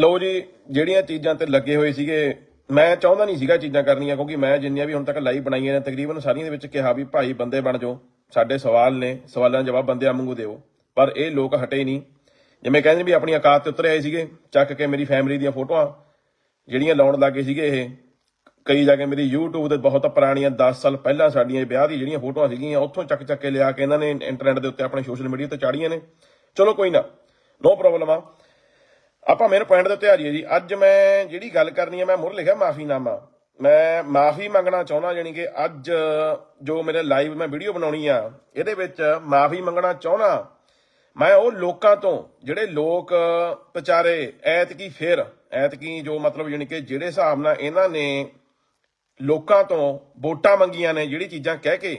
ਲੋ ਜੀ, ਜਿਹੜੀਆਂ ਚੀਜ਼ਾਂ ਤੇ ਲੱਗੇ ਹੋਏ ਸੀਗੇ, ਮੈਂ ਚਾਹੁੰਦਾ ਨਹੀਂ ਸੀਗਾ ਚੀਜ਼ਾਂ ਕਰਨੀਆਂ, ਕਿਉਂਕਿ ਮੈਂ ਜਿੰਨੀਆਂ ਵੀ ਹੁਣ ਤੱਕ ਲਾਈਵ ਬਣਾਈਆਂ ਨੇ, ਤਕਰੀਬਨ ਸਾਰੀਆਂ ਦੇ ਵਿੱਚ ਕਿਹਾ ਵੀ ਭਾਈ ਬੰਦੇ ਬਣ ਜਾਓ, ਸਾਡੇ ਸਵਾਲ ਨੇ, ਸਵਾਲਾਂ ਦਾ ਜਵਾਬ ਬੰਦਿਆਂ ਵਾਂਗੂ ਦਿਓ। ਪਰ ਇਹ ਲੋਕ ਹਟੇ ਨਹੀਂ। ਜਿਵੇਂ ਕਹਿੰਦੇ ਵੀ ਆਪਣੀ ਔਕਾਤ ਤੇ ਉਤਰ ਆਏ ਸੀਗੇ, ਚੱਕ ਕੇ ਮੇਰੀ ਫੈਮਿਲੀ ਦੀਆਂ ਫੋਟੋਆਂ, ਜਿਹੜੀਆਂ ਲਾਉਣ ਲੱਗੇ ਸੀਗੇ ਇਹ, ਕਈ ਜਾ ਕੇ ਮੇਰੀ YouTube ਤੇ ਬਹੁਤ ਪੁਰਾਣੀਆਂ 10 ਸਾਲ ਪਹਿਲਾਂ ਸਾਡੀਆਂ ਵਿਆਹ ਦੀ ਜਿਹੜੀਆਂ ਫੋਟੋਆਂ ਸੀਗੀਆਂ, ਉੱਥੋਂ ਚੱਕ ਚੱਕ ਕੇ ਲਿਆ ਕੇ ਇਹਨਾਂ ਨੇ ਇੰਟਰਨੈਟ ਦੇ ਉੱਤੇ ਆਪਣੇ ਸੋਸ਼ਲ ਮੀਡੀਆ ਤੇ ਚਾੜੀਆਂ ਨੇ। ਚਲੋ ਕੋਈ ਨਾ ਨੋ ਪ੍ਰੋਬਲਮ ਆ। ਆਪਾਂ ਮੇਰੇ ਪੁਆਇੰਟ ਦੇ ਉੱਤੇ ਆ ਜਾਈਏ ਜੀ। ਅੱਜ ਮੈਂ ਜਿਹੜੀ ਗੱਲ ਕਰਨੀ ਹੈ ਮੈਂ ਮੁਰ ਲਿਖਿਆ ਮਾਫੀਨਾਮਾ। ਮੈਂ ਮਾਫੀ ਮੰਗਣਾ ਚਾਹੁੰਦਾ ਜਾਨੀ ਕਿ ਅੱਜ ਜੋ ਮੇਰੇ ਲਾਈਵ ਮੈਂ ਵੀਡੀਓ ਬਣਾਉਣੀ ਆ, ਇਹਦੇ ਵਿੱਚ ਮਾਫੀ ਮੰਗਣਾ ਚਾਹੁੰਦਾ। ਮੈਂ ਉਹ ਲੋਕਾਂ ਤੋਂ, ਜਿਹੜੇ ਲੋਕ ਵਿਚਾਰੇ ਐਤਕੀ ਫੇਰ, ਐਤਕੀ ਜੋ ਮਤਲਬ ਜਾਨੀ ਕਿ ਜਿਹੜੇ ਹਿਸਾਬ ਨਾਲ ਇਹਨਾਂ ਨੇ ਲੋਕਾਂ ਤੋਂ ਵੋਟਾਂ ਮੰਗੀਆਂ ਨੇ, ਜਿਹੜੀ ਚੀਜ਼ਾਂ ਕਹਿ ਕੇ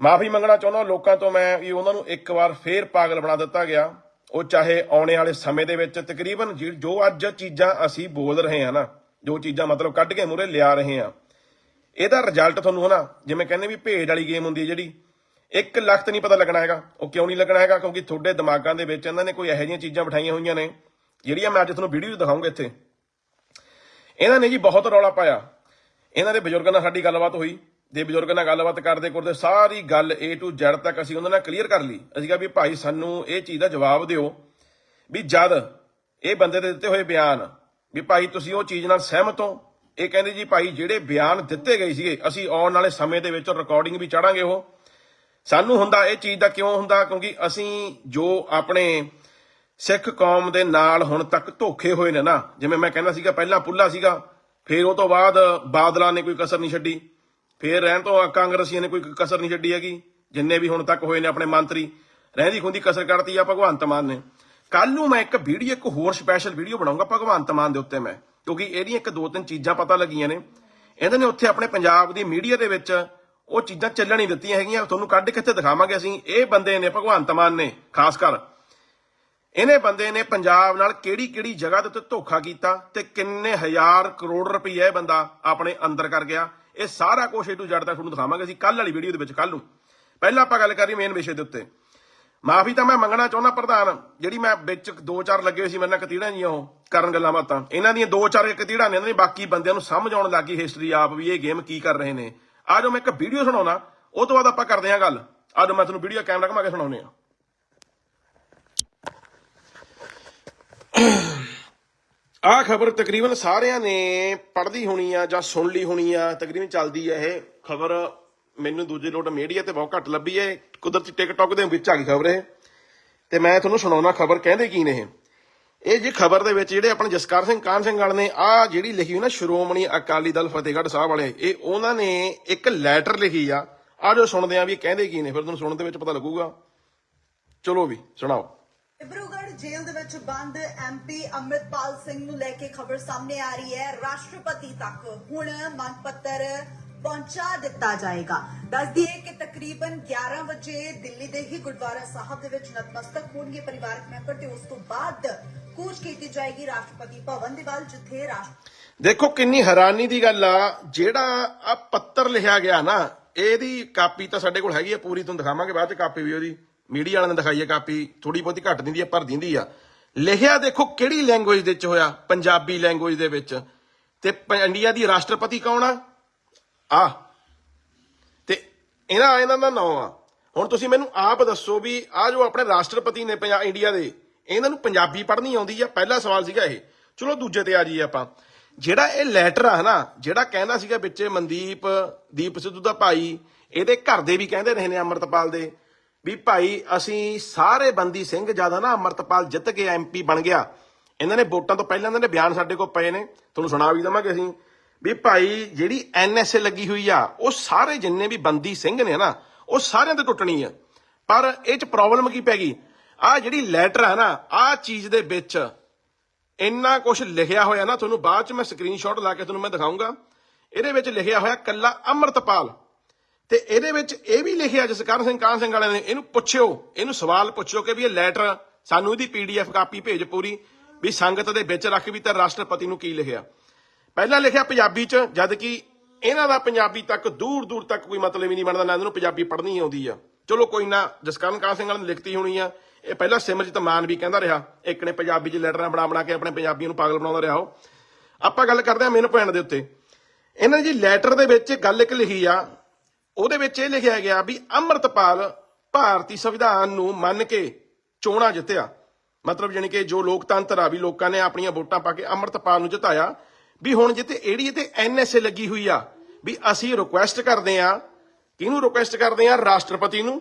ਮਾਫੀ ਮੰਗਣਾ ਚਾਹੁੰਦਾ ਲੋਕਾਂ ਤੋਂ, ਮੈਂ ਵੀ ਉਹਨਾਂ ਨੂੰ ਇੱਕ ਵਾਰ ਫੇਰ ਪਾਗਲ ਬਣਾ ਦਿੱਤਾ ਗਿਆ। ਉਹ ਚਾਹੇ ਆਉਣੇ ਵਾਲੇ ਸਮੇਂ ਦੇ ਵਿੱਚ ਤਕਰੀਬਨ ਜਿ- ਜੋ ਅੱਜ ਚੀਜ਼ਾਂ ਅਸੀਂ ਬੋਲ ਰਹੇ ਹਾਂ ਨਾ, ਜੋ ਚੀਜ਼ਾਂ ਮਤਲਬ ਕੱਢ ਕੇ ਮੂਰੇ ਲਿਆ ਰਹੇ ਹਾਂ, ਇਹਦਾ ਰਿਜ਼ਲਟ ਤੁਹਾਨੂੰ ਹਨਾ, ਜਿਵੇਂ ਕਹਿੰਦੇ ਵੀ ਭੇਡ ਵਾਲੀ ਗੇਮ ਹੁੰਦੀ ਹੈ ਜਿਹੜੀ, ਇੱਕ ਲੱਖ ਤੇ ਨਹੀਂ ਪਤਾ ਲੱਗਣਾ ਹੈਗਾ। ਉਹ ਕਿਉਂ ਨਹੀਂ ਲੱਗਣਾ ਹੈਗਾ? ਕਿਉਂਕਿ ਤੁਹਾਡੇ ਦਿਮਾਗਾਂ ਦੇ ਵਿੱਚ ਇਹਨਾਂ ਨੇ ਕੋਈ ਇਹੋ ਜਿਹੀਆਂ ਚੀਜ਼ਾਂ ਬਿਠਾਈਆਂ ਹੋਈਆਂ ਨੇ, ਜਿਹੜੀਆਂ ਮੈਂ ਅੱਜ ਤੁਹਾਨੂੰ ਵੀਡੀਓ ਦਿਖਾਉਂਗਾ ਇੱਥੇ। ਇਹਨਾਂ ਨੇ ਜੀ ਬਹੁਤ ਰੌਲਾ ਪਾਇਆ। ਇਹਨਾਂ ਦੇ ਬਜ਼ੁਰਗਾਂ ਨਾਲ ਸਾਡੀ ਗੱਲਬਾਤ ਹੋਈ। ਦੇ ਬਜ਼ੁਰਗਾਂ ਨਾਲ ਗੱਲਬਾਤ ਕਰਦੇ ਕਰਦੇ ਸਾਰੀ ਗੱਲ A to Z ਤੱਕ ਅਸੀਂ ਉਹਨਾਂ ਨਾਲ ਕਲੀਅਰ ਕਰ ਲਈ। ਅਸੀਂ ਕਿਹਾ ਵੀ ਭਾਈ ਸਾਨੂੰ ਇਹ ਚੀਜ਼ ਦਾ ਜਵਾਬ ਦਿਓ ਵੀ ਜਦ ਇਹ ਬੰਦੇ ਦੇ ਦਿੱਤੇ ਹੋਏ ਬਿਆਨ ਵੀ ਭਾਈ ਤੁਸੀਂ ਉਹ ਚੀਜ਼ ਨਾਲ ਸਹਿਮਤ ਹੋ, ਇਹ ਕਹਿੰਦੇ ਜੀ ਭਾਈ ਜਿਹੜੇ ਬਿਆਨ ਦਿੱਤੇ ਗਏ ਸੀਗੇ, ਅਸੀਂ ਆਉਣ ਵਾਲੇ ਸਮੇਂ ਦੇ ਵਿੱਚ ਰਿਕਾਰਡਿੰਗ ਵੀ ਚਾੜਾਂਗੇ ਉਹ। ਸਾਨੂੰ ਹੁੰਦਾ ਇਹ ਚੀਜ਼ ਦਾ ਕਿਉਂ ਹੁੰਦਾ? ਕਿਉਂਕਿ ਅਸੀਂ ਜੋ ਆਪਣੇ ਸਿੱਖ ਕੌਮ ਦੇ ਨਾਲ ਹੁਣ ਤੱਕ ਧੋਖੇ ਹੋਏ ਨੇ ਨਾ, ਜਿਵੇਂ ਮੈਂ ਕਹਿੰਦਾ ਸੀਗਾ, ਪਹਿਲਾਂ ਪੁੱਲਾ ਸੀਗਾ, ਫਿਰ ਉਹ ਤੋਂ ਬਾਅਦ ਬਾਦਲਾਂ ਨੇ ਕੋਈ ਕਸਰ ਨਹੀਂ ਛੱਡੀ। ਫਿਰ ਰਹਿਣ ਤੋਂ ਕਾਂਗਰਸੀਆਂ ਨੇ ਕੋਈ ਕਸਰ ਨਹੀਂ ਛੱਡੀ ਹੈਗੀ, ਜਿੰਨੇ ਵੀ ਹੁਣ ਤੱਕ ਹੋਏ ਨੇ ਆਪਣੇ ਮੰਤਰੀ, ਰਹਿੰਦੀ ਖੁੰਦੀ ਕਸਰ ਕੱਢਤੀ ਆ ਭਗਵੰਤ ਮਾਨ ਨੇ। ਕੱਲ ਨੂੰ ਮੈਂ ਇੱਕ ਵੀਡੀਓ, ਇੱਕ ਹੋਰ ਸਪੈਸ਼ਲ ਵੀਡੀਓ ਬਣਾਉਂਗਾ ਭਗਵੰਤ ਮਾਨ ਦੇ ਉੱਤੇ ਮੈਂ, ਕਿਉਂਕਿ ਇਹਦੀਆਂ ਇੱਕ ਦੋ ਤਿੰਨ ਚੀਜ਼ਾਂ ਪਤਾ ਲੱਗੀਆਂ ਨੇ। ਇਹਨਾਂ ਨੇ ਉੱਥੇ ਆਪਣੇ ਪੰਜਾਬ ਦੀ ਮੀਡੀਆ ਦੇ ਵਿੱਚ ਉਹ ਚੀਜ਼ਾਂ ਚੱਲਣ ਹੀ ਦਿੱਤੀਆਂ ਹੈਗੀਆਂ, ਤੁਹਾਨੂੰ ਕੱਢ ਕੇ ਇੱਥੇ ਦਿਖਾਵਾਂਗੇ ਅਸੀਂ। ਇਹ ਬੰਦੇ ਨੇ ਭਗਵੰਤ ਮਾਨ ਨੇ, ਖਾਸ ਕਰ। ਇਹਨੇ ਬੰਦੇ ਨੇ ਪੰਜਾਬ ਨਾਲ ਕਿਹੜੀ ਕਿਹੜੀ ਜਗ੍ਹਾ ਦੇ ਉੱਤੇ ਧੋਖਾ ਕੀਤਾ ਤੇ ਕਿੰਨੇ ਹਜ਼ਾਰ ਕਰੋੜ ਰੁਪਏ ਇਹ ਬੰਦਾ ਆਪਣੇ ਅੰਦਰ ਕਰ ਗਿਆ। ਇਹ ਸਾਰਾ ਕੁਝ ਏ ਟੂ ਜ਼ੈਡ ਤੱਕ ਤੁਹਾਨੂੰ ਦਿਖਾਵਾਂਗੇ ਅਸੀਂ ਕੱਲ ਵਾਲੀ ਵੀਡੀਓ ਦੇ ਵਿੱਚ ਕੱਲ ਨੂੰ। ਪਹਿਲਾਂ ਆਪਾਂ ਗੱਲ ਕਰੀ ਮੇਨ ਵਿਸ਼ੇ ਦੇ ਉੱਤੇ। ਮਾਫੀ ਤਾਂ ਮੈਂ ਮੰਗਣਾ ਚਾਹੁੰਦਾ ਪ੍ਰਧਾਨ, ਜਿਹੜੀ ਮੈਂ ਵਿੱਚ ਦੋ ਚਾਰ ਲੱਗੇ ਹੋਏ ਸੀ, ਮੇਰੇ ਨਾਲ ਕਤੀੜਾਂ ਜੀਆਂ ਉਹ, ਕਰਨ ਗੱਲਾਂ ਬਾਤਾਂ। ਇਹਨਾਂ ਦੀਆਂ ਦੋ ਚਾਰ ਕਤੀੜਾਂ ਨੇ, ਇਹਨਾਂ ਨੇ ਬਾਕੀ ਬੰਦਿਆਂ ਨੂੰ ਸਮਝ ਆਉਣ ਲੱਗੀ ਹਿਸਟਰੀ ਆਪ ਵੀ, ਇਹ ਗੇਮ ਕੀ ਕਰ ਰਹੇ ਨੇ। ਆ ਜੋ ਮੈਂ ਇੱਕ ਵੀਡੀਓ ਸੁਣਾਉਣਾ, ਉਹ ਤੋਂ ਬਾਅਦ ਆਪਾਂ ਕਰਦੇ ਹਾਂ ਗੱਲ। ਆ ਜੋ ਮੈਂ ਤੁਹਾਨੂੰ ਵੀਡੀਓ ਕੈਮਰਾ ਘੁਮਾ ਕੇ ਸੁਣਾਉਨੇ ਆ ਆਹ ਖਬਰ ਤਕਰੀਬਨ ਸਾਰਿਆਂ ਨੇ ਪੜ੍ਹਦੀ ਹੋਣੀ ਆ ਜਾਂ ਸੁਣ ਲਈ ਹੋਣੀ ਆ, ਤਕਰੀਬਨ ਚੱਲਦੀ ਆ ਇਹ ਖਬਰ। ਮੈਨੂੰ ਦੂਜੇ ਲੋਟ ਮੀਡੀਆ ਤੇ ਬਹੁਤ ਘੱਟ ਲੱਭੀ ਹੈ ਕੁਦਰਤੀ ਟਿਕਟੌਕ ਦੇ ਵਿੱਚ ਆ ਗਈ ਖਬਰ ਇਹ। ਤੇ ਮੈਂ ਤੁਹਾਨੂੰ ਸੁਣਾਉਣਾ ਖਬਰ ਕਹਿੰਦੇ ਕੀ ਨੇ ਇਹ। ਇਹ ਜੀ ਖਬਰ ਦੇ ਵਿੱਚ ਜਿਹੜੇ ਆਪਣੇ ਜਸਕਰ ਸਿੰਘ ਕਾਨ ਸਿੰਘ ਵਾਲੇ ਨੇ, ਆ ਜਿਹੜੀ ਲਿਖੀ ਹੋਈ ਨਾ ਸ਼੍ਰੋਮਣੀ ਅਕਾਲੀ ਦਲ ਫਤਿਹਗੜ੍ਹ ਸਾਹਿਬ ਵਾਲੇ, ਇਹ ਉਹਨਾਂ ਨੇ ਇੱਕ ਲੈਟਰ ਲਿਖੀ ਆ। ਆ ਜੋ ਸੁਣਦੇ ਆ ਵੀ ਇਹ ਕਹਿੰਦੇ ਕੀ ਨੇ, ਫਿਰ ਤੁਹਾਨੂੰ ਸੁਣਨ ਦੇ ਵਿੱਚ ਪਤਾ ਲੱਗੂਗਾ। ਚਲੋ ਵੀ, ਸੁਣਾਓ। ਡਿਬਰੂਗੜ੍ਹ ਜੇਲ੍ਹ ਦੇ ਵਿੱਚ ਬੰਦ ਐਮਪੀ ਅੰਮ੍ਰਿਤਪਾਲ ਸਿੰਘ ਨੂੰ ਲੈ ਕੇ ਖਬਰ ਸਾਹਮਣੇ ਆ ਰਹੀ ਹੈ। ਰਾਸ਼ਟਰਪਤੀ ਤੱਕ ਹੁਣ ਮੰਗ ਪੱਤਰ ਪਹੁੰਚਾ ਦਿੱਤਾ ਜਾਏਗਾ। ਦੱਸ ਦਈਏ ਕਿ ਤਕਰੀਬਨ 11 ਵਜੇ ਦਿੱਲੀ ਦੇ ਹੀ ਗੁਰਦੁਆਰਾ ਸਾਹਿਬ ਦੇ ਵਿੱਚ ਨਤਮਸਤਕ ਹੋਣਗੇ ਪਰਿਵਾਰਕ ਮੈਂਬਰ ਤੇ ਉਸ ਤੋਂ ਬਾਅਦ ਕੂਚ ਕੀਤੀ ਜਾਏਗੀ ਰਾਸ਼ਟਰਪਤੀ ਭਵਨ ਦੇ ਵੱਲ, ਜਿੱਥੇ ਰਾਸ਼ਟਰ ਦੇਖੋ, ਕਿੰਨੀ ਹੈਰਾਨੀ ਦੀ ਗੱਲ ਆ। ਜਿਹੜਾ ਆ ਪੱਤਰ ਲਿਖਿਆ ਗਿਆ ਨਾ, ਇਹਦੀ ਕਾਪੀ ਤਾਂ ਸਾਡੇ ਕੋਲ ਹੈਗੀ ਆ, ਪੂਰੀ ਤੁਹਾਨੂੰ ਦਿਖਾਵਾਂਗੇ, ਬਾਅਦ ਚ ਕਾਪੀ ਵੀ ਉਹਦੀ। ਮੀਡੀਆ ਵਾਲਿਆਂ ਨੇ ਦਿਖਾਈ ਹੈ ਕਾਪੀ ਥੋੜੀ ਬਹੁਤੀ ਘੱਟ ਦਿੰਦੀ ਹੈ ਭਰ ਦਿੰਦੀ ਆ। ਲਿਖਿਆ ਦੇਖੋ ਕਿਹੜੀ ਲੈਂਗੁਏਜ ਦੇ ਵਿੱਚ ਹੋਇਆ? ਪੰਜਾਬੀ ਲੈਂਗੁਏਜ ਦੇ ਵਿੱਚ। ਤੇ ਇੰਡੀਆ ਦੀ ਰਾਸ਼ਟਰਪਤੀ ਕੌਣ ਆ? ਆ। ਤੇ ਇਹਨਾਂ ਇਹਨਾਂ ਦਾ ਨਾਮ ਆ। ਹੁਣ ਤੁਸੀਂ ਮੈਨੂੰ ਆਪ ਦੱਸੋ ਵੀ ਆ ਜੋ ਆਪਣੇ ਰਾਸ਼ਟਰਪਤੀ ਨੇ ਪੰਜਾਬ ਇੰਡੀਆ ਦੇ, ਇਹਨਾਂ ਨੂੰ ਪੰਜਾਬੀ ਪੜ੍ਹਨੀ ਆਉਂਦੀ ਆ? ਪਹਿਲਾ ਸਵਾਲ ਸੀਗਾ ਇਹ। ਚਲੋ ਦੂਜੇ ਤੇ ਆ ਜਾਈਏ ਆਪਾਂ। ਜਿਹੜਾ ਇਹ ਲੈਟਰ ਆ ਨਾ ਜਿਹੜਾ ਕਹਿੰਦਾ ਸੀਗਾ ਵਿੱਚ ਮਨਦੀਪ, ਦੀਪ ਸਿੱਧੂ ਦਾ ਭਾਈ, ਇਹਦੇ ਘਰ ਦੇ ਵੀ ਕਹਿੰਦੇ ਰਹੇ ਨੇ ਅਮਰਤਪਾਲ ਦੇ। ਵੀ ਭਾਈ ਅਸੀਂ ਸਾਰੇ ਬੰਦੀ ਸਿੰਘ ਜ਼ਿਆਦਾ ਨਾ ਅਮਰਤਪਾਲ ਜਿੱਤ ਕੇ ਐਮਪੀ ਬਣ ਗਿਆ। ਇਹਨਾਂ ਨੇ ਵੋਟਾਂ ਤੋਂ ਪਹਿਲਾਂ ਇਹਨਾਂ ਦੇ ਬਿਆਨ ਸਾਡੇ ਕੋਲ ਪਏ ਨੇ। ਤੁਹਾਨੂੰ ਸੁਣਾ ਵੀ ਦਵਾਂਗੇ ਅਸੀਂ। ਵੀ ਭਾਈ ਜਿਹੜੀ ਐਨਐਸਏ ਲੱਗੀ ਹੋਈ ਆ, ਉਹ ਸਾਰੇ ਜਿੰਨੇ ਵੀ ਬੰਦੀ ਸਿੰਘ ਨੇ ਨਾ, ਉਹ ਸਾਰਿਆਂ ਤੇ ਟੁੱਟਣੀ ਆ। ਪਰ ਇਹ ਚ ਪ੍ਰੋਬਲਮ ਕੀ ਪੈ ਗਈ? ਆ ਜਿਹੜੀ ਲੈਟਰ ਹੈ ਨਾ, ਆ ਚੀਜ਼ ਦੇ ਵਿੱਚ ਇੰਨਾ ਕੁਝ ਲਿਖਿਆ ਹੋਇਆ ਨਾ, ਤੁਹਾਨੂੰ ਬਾਅਦ ਚ ਮੈਂ ਸਕਰੀਨਸ਼ਾਟ ਲਾ ਕੇ ਤੁਹਾਨੂੰ ਮੈਂ ਦਿਖਾਉਂਗਾ ਇਹਦੇ ਵਿੱਚ ਲਿਖਿਆ ਹੋਇਆ, ਕੱਲਾ ਅਮਰਤਪਾਲ। ਤੇ ਇਹਦੇ ਵਿੱਚ ਇਹ ਵੀ ਲਿਖਿਆ ਜਸਕਰਨ ਸਿੰਘ ਕਾਨ ਸਿੰਘ ਵਾਲਿਆਂ ਨੇ ਇਹਨੂੰ ਪੁੱਛਿਓ, ਇਹਨੂੰ ਸਵਾਲ ਪੁੱਛਿਓ ਕਿ ਵੀ ਇਹ ਲੈਟਰ ਸਾਨੂੰ ਇਹਦੀ ਪੀਡੀਐਫ ਕਾਪੀ ਭੇਜ ਪੂਰੀ, ਵੀ ਸੰਗਤ ਦੇ ਵਿੱਚ ਰੱਖ ਵੀ ਤਾਂ ਰਾਸ਼ਟਰਪਤੀ ਨੂੰ ਕੀ ਲਿਖਿਆ। ਪਹਿਲਾਂ ਲਿਖਿਆ ਪੰਜਾਬੀ ਚ, ਜਦ ਕਿ ਇਹਨਾਂ ਦਾ ਪੰਜਾਬੀ ਤੱਕ ਦੂਰ ਦੂਰ ਤੱਕ ਕੋਈ ਮਤਲਬ ਹੀ ਨਹੀਂ ਬਣਦਾ, ਨਾ ਇਹਨਾਂ ਨੂੰ ਪੰਜਾਬੀ ਪੜ੍ਹਨੀ ਆਉਂਦੀ ਆ। ਚਲੋ ਕੋਈ ਨਾ ਜਸਕਰਨ ਕਾਨ ਸਿੰਘ ਵਾਲਿਆਂ ਨੇ ਲਿਖਤੀ ਹੋਣੀ ਆ, ਇਹ ਪਹਿਲਾਂ ਸਿਮਰਜੀਤ ਮਾਨ ਵੀ ਕਹਿੰਦਾ ਰਿਹਾ, ਇੱਕ ਨੇ ਪੰਜਾਬੀ 'ਚ ਲੈਟਰਾਂ ਬਣਾ ਬਣਾ ਕੇ ਆਪਣੇ ਪੰਜਾਬੀਆਂ ਨੂੰ ਪਾਗਲ ਬਣਾਉਂਦਾ ਰਿਹਾ ਉਹ। ਆਪਾਂ ਗੱਲ ਕਰਦੇ ਹਾਂ ਮੇਨ ਪੁਆਇੰਟ ਦੇ ਉੱਤੇ। ਇਹਨਾਂ ਨੇ ਜੀ ਲੈਟਰ ਦੇ ਵਿੱਚ ਗੱਲ ਇੱਕ ਲਿਖੀ ਆ ਉਹਦੇ ਵਿੱਚ ਇਹ ਲਿਖਿਆ ਗਿਆ ਵੀ ਅੰਮ੍ਰਿਤਪਾਲ ਭਾਰਤੀ ਸੰਵਿਧਾਨ ਨੂੰ ਮੰਨ ਕੇ ਚੋਣਾਂ ਜਿੱਤਿਆ। ਮਤਲਬ ਜਾਣੀ ਕਿ ਜੋ ਲੋਕਤੰਤਰ ਆ ਵੀ ਲੋਕਾਂ ਨੇ ਆਪਣੀਆਂ ਵੋਟਾਂ ਪਾ ਕੇ ਅੰਮ੍ਰਿਤਪਾਲ ਨੂੰ ਜਿਤਾਇਆ, ਵੀ ਹੁਣ ਜਿੱਤੇ ਏੜੀ ਤੇ ਐਨਐਸਏ ਲੱਗੀ ਹੋਈ ਆ, ਵੀ ਅਸੀਂ ਰਿਕੁਐਸਟ ਕਰਦੇ ਆ, ਕਿਹਨੂੰ ਰਿਕੁਐਸਟ ਕਰਦੇ ਆ? ਰਾਸ਼ਟਰਪਤੀ ਨੂੰ,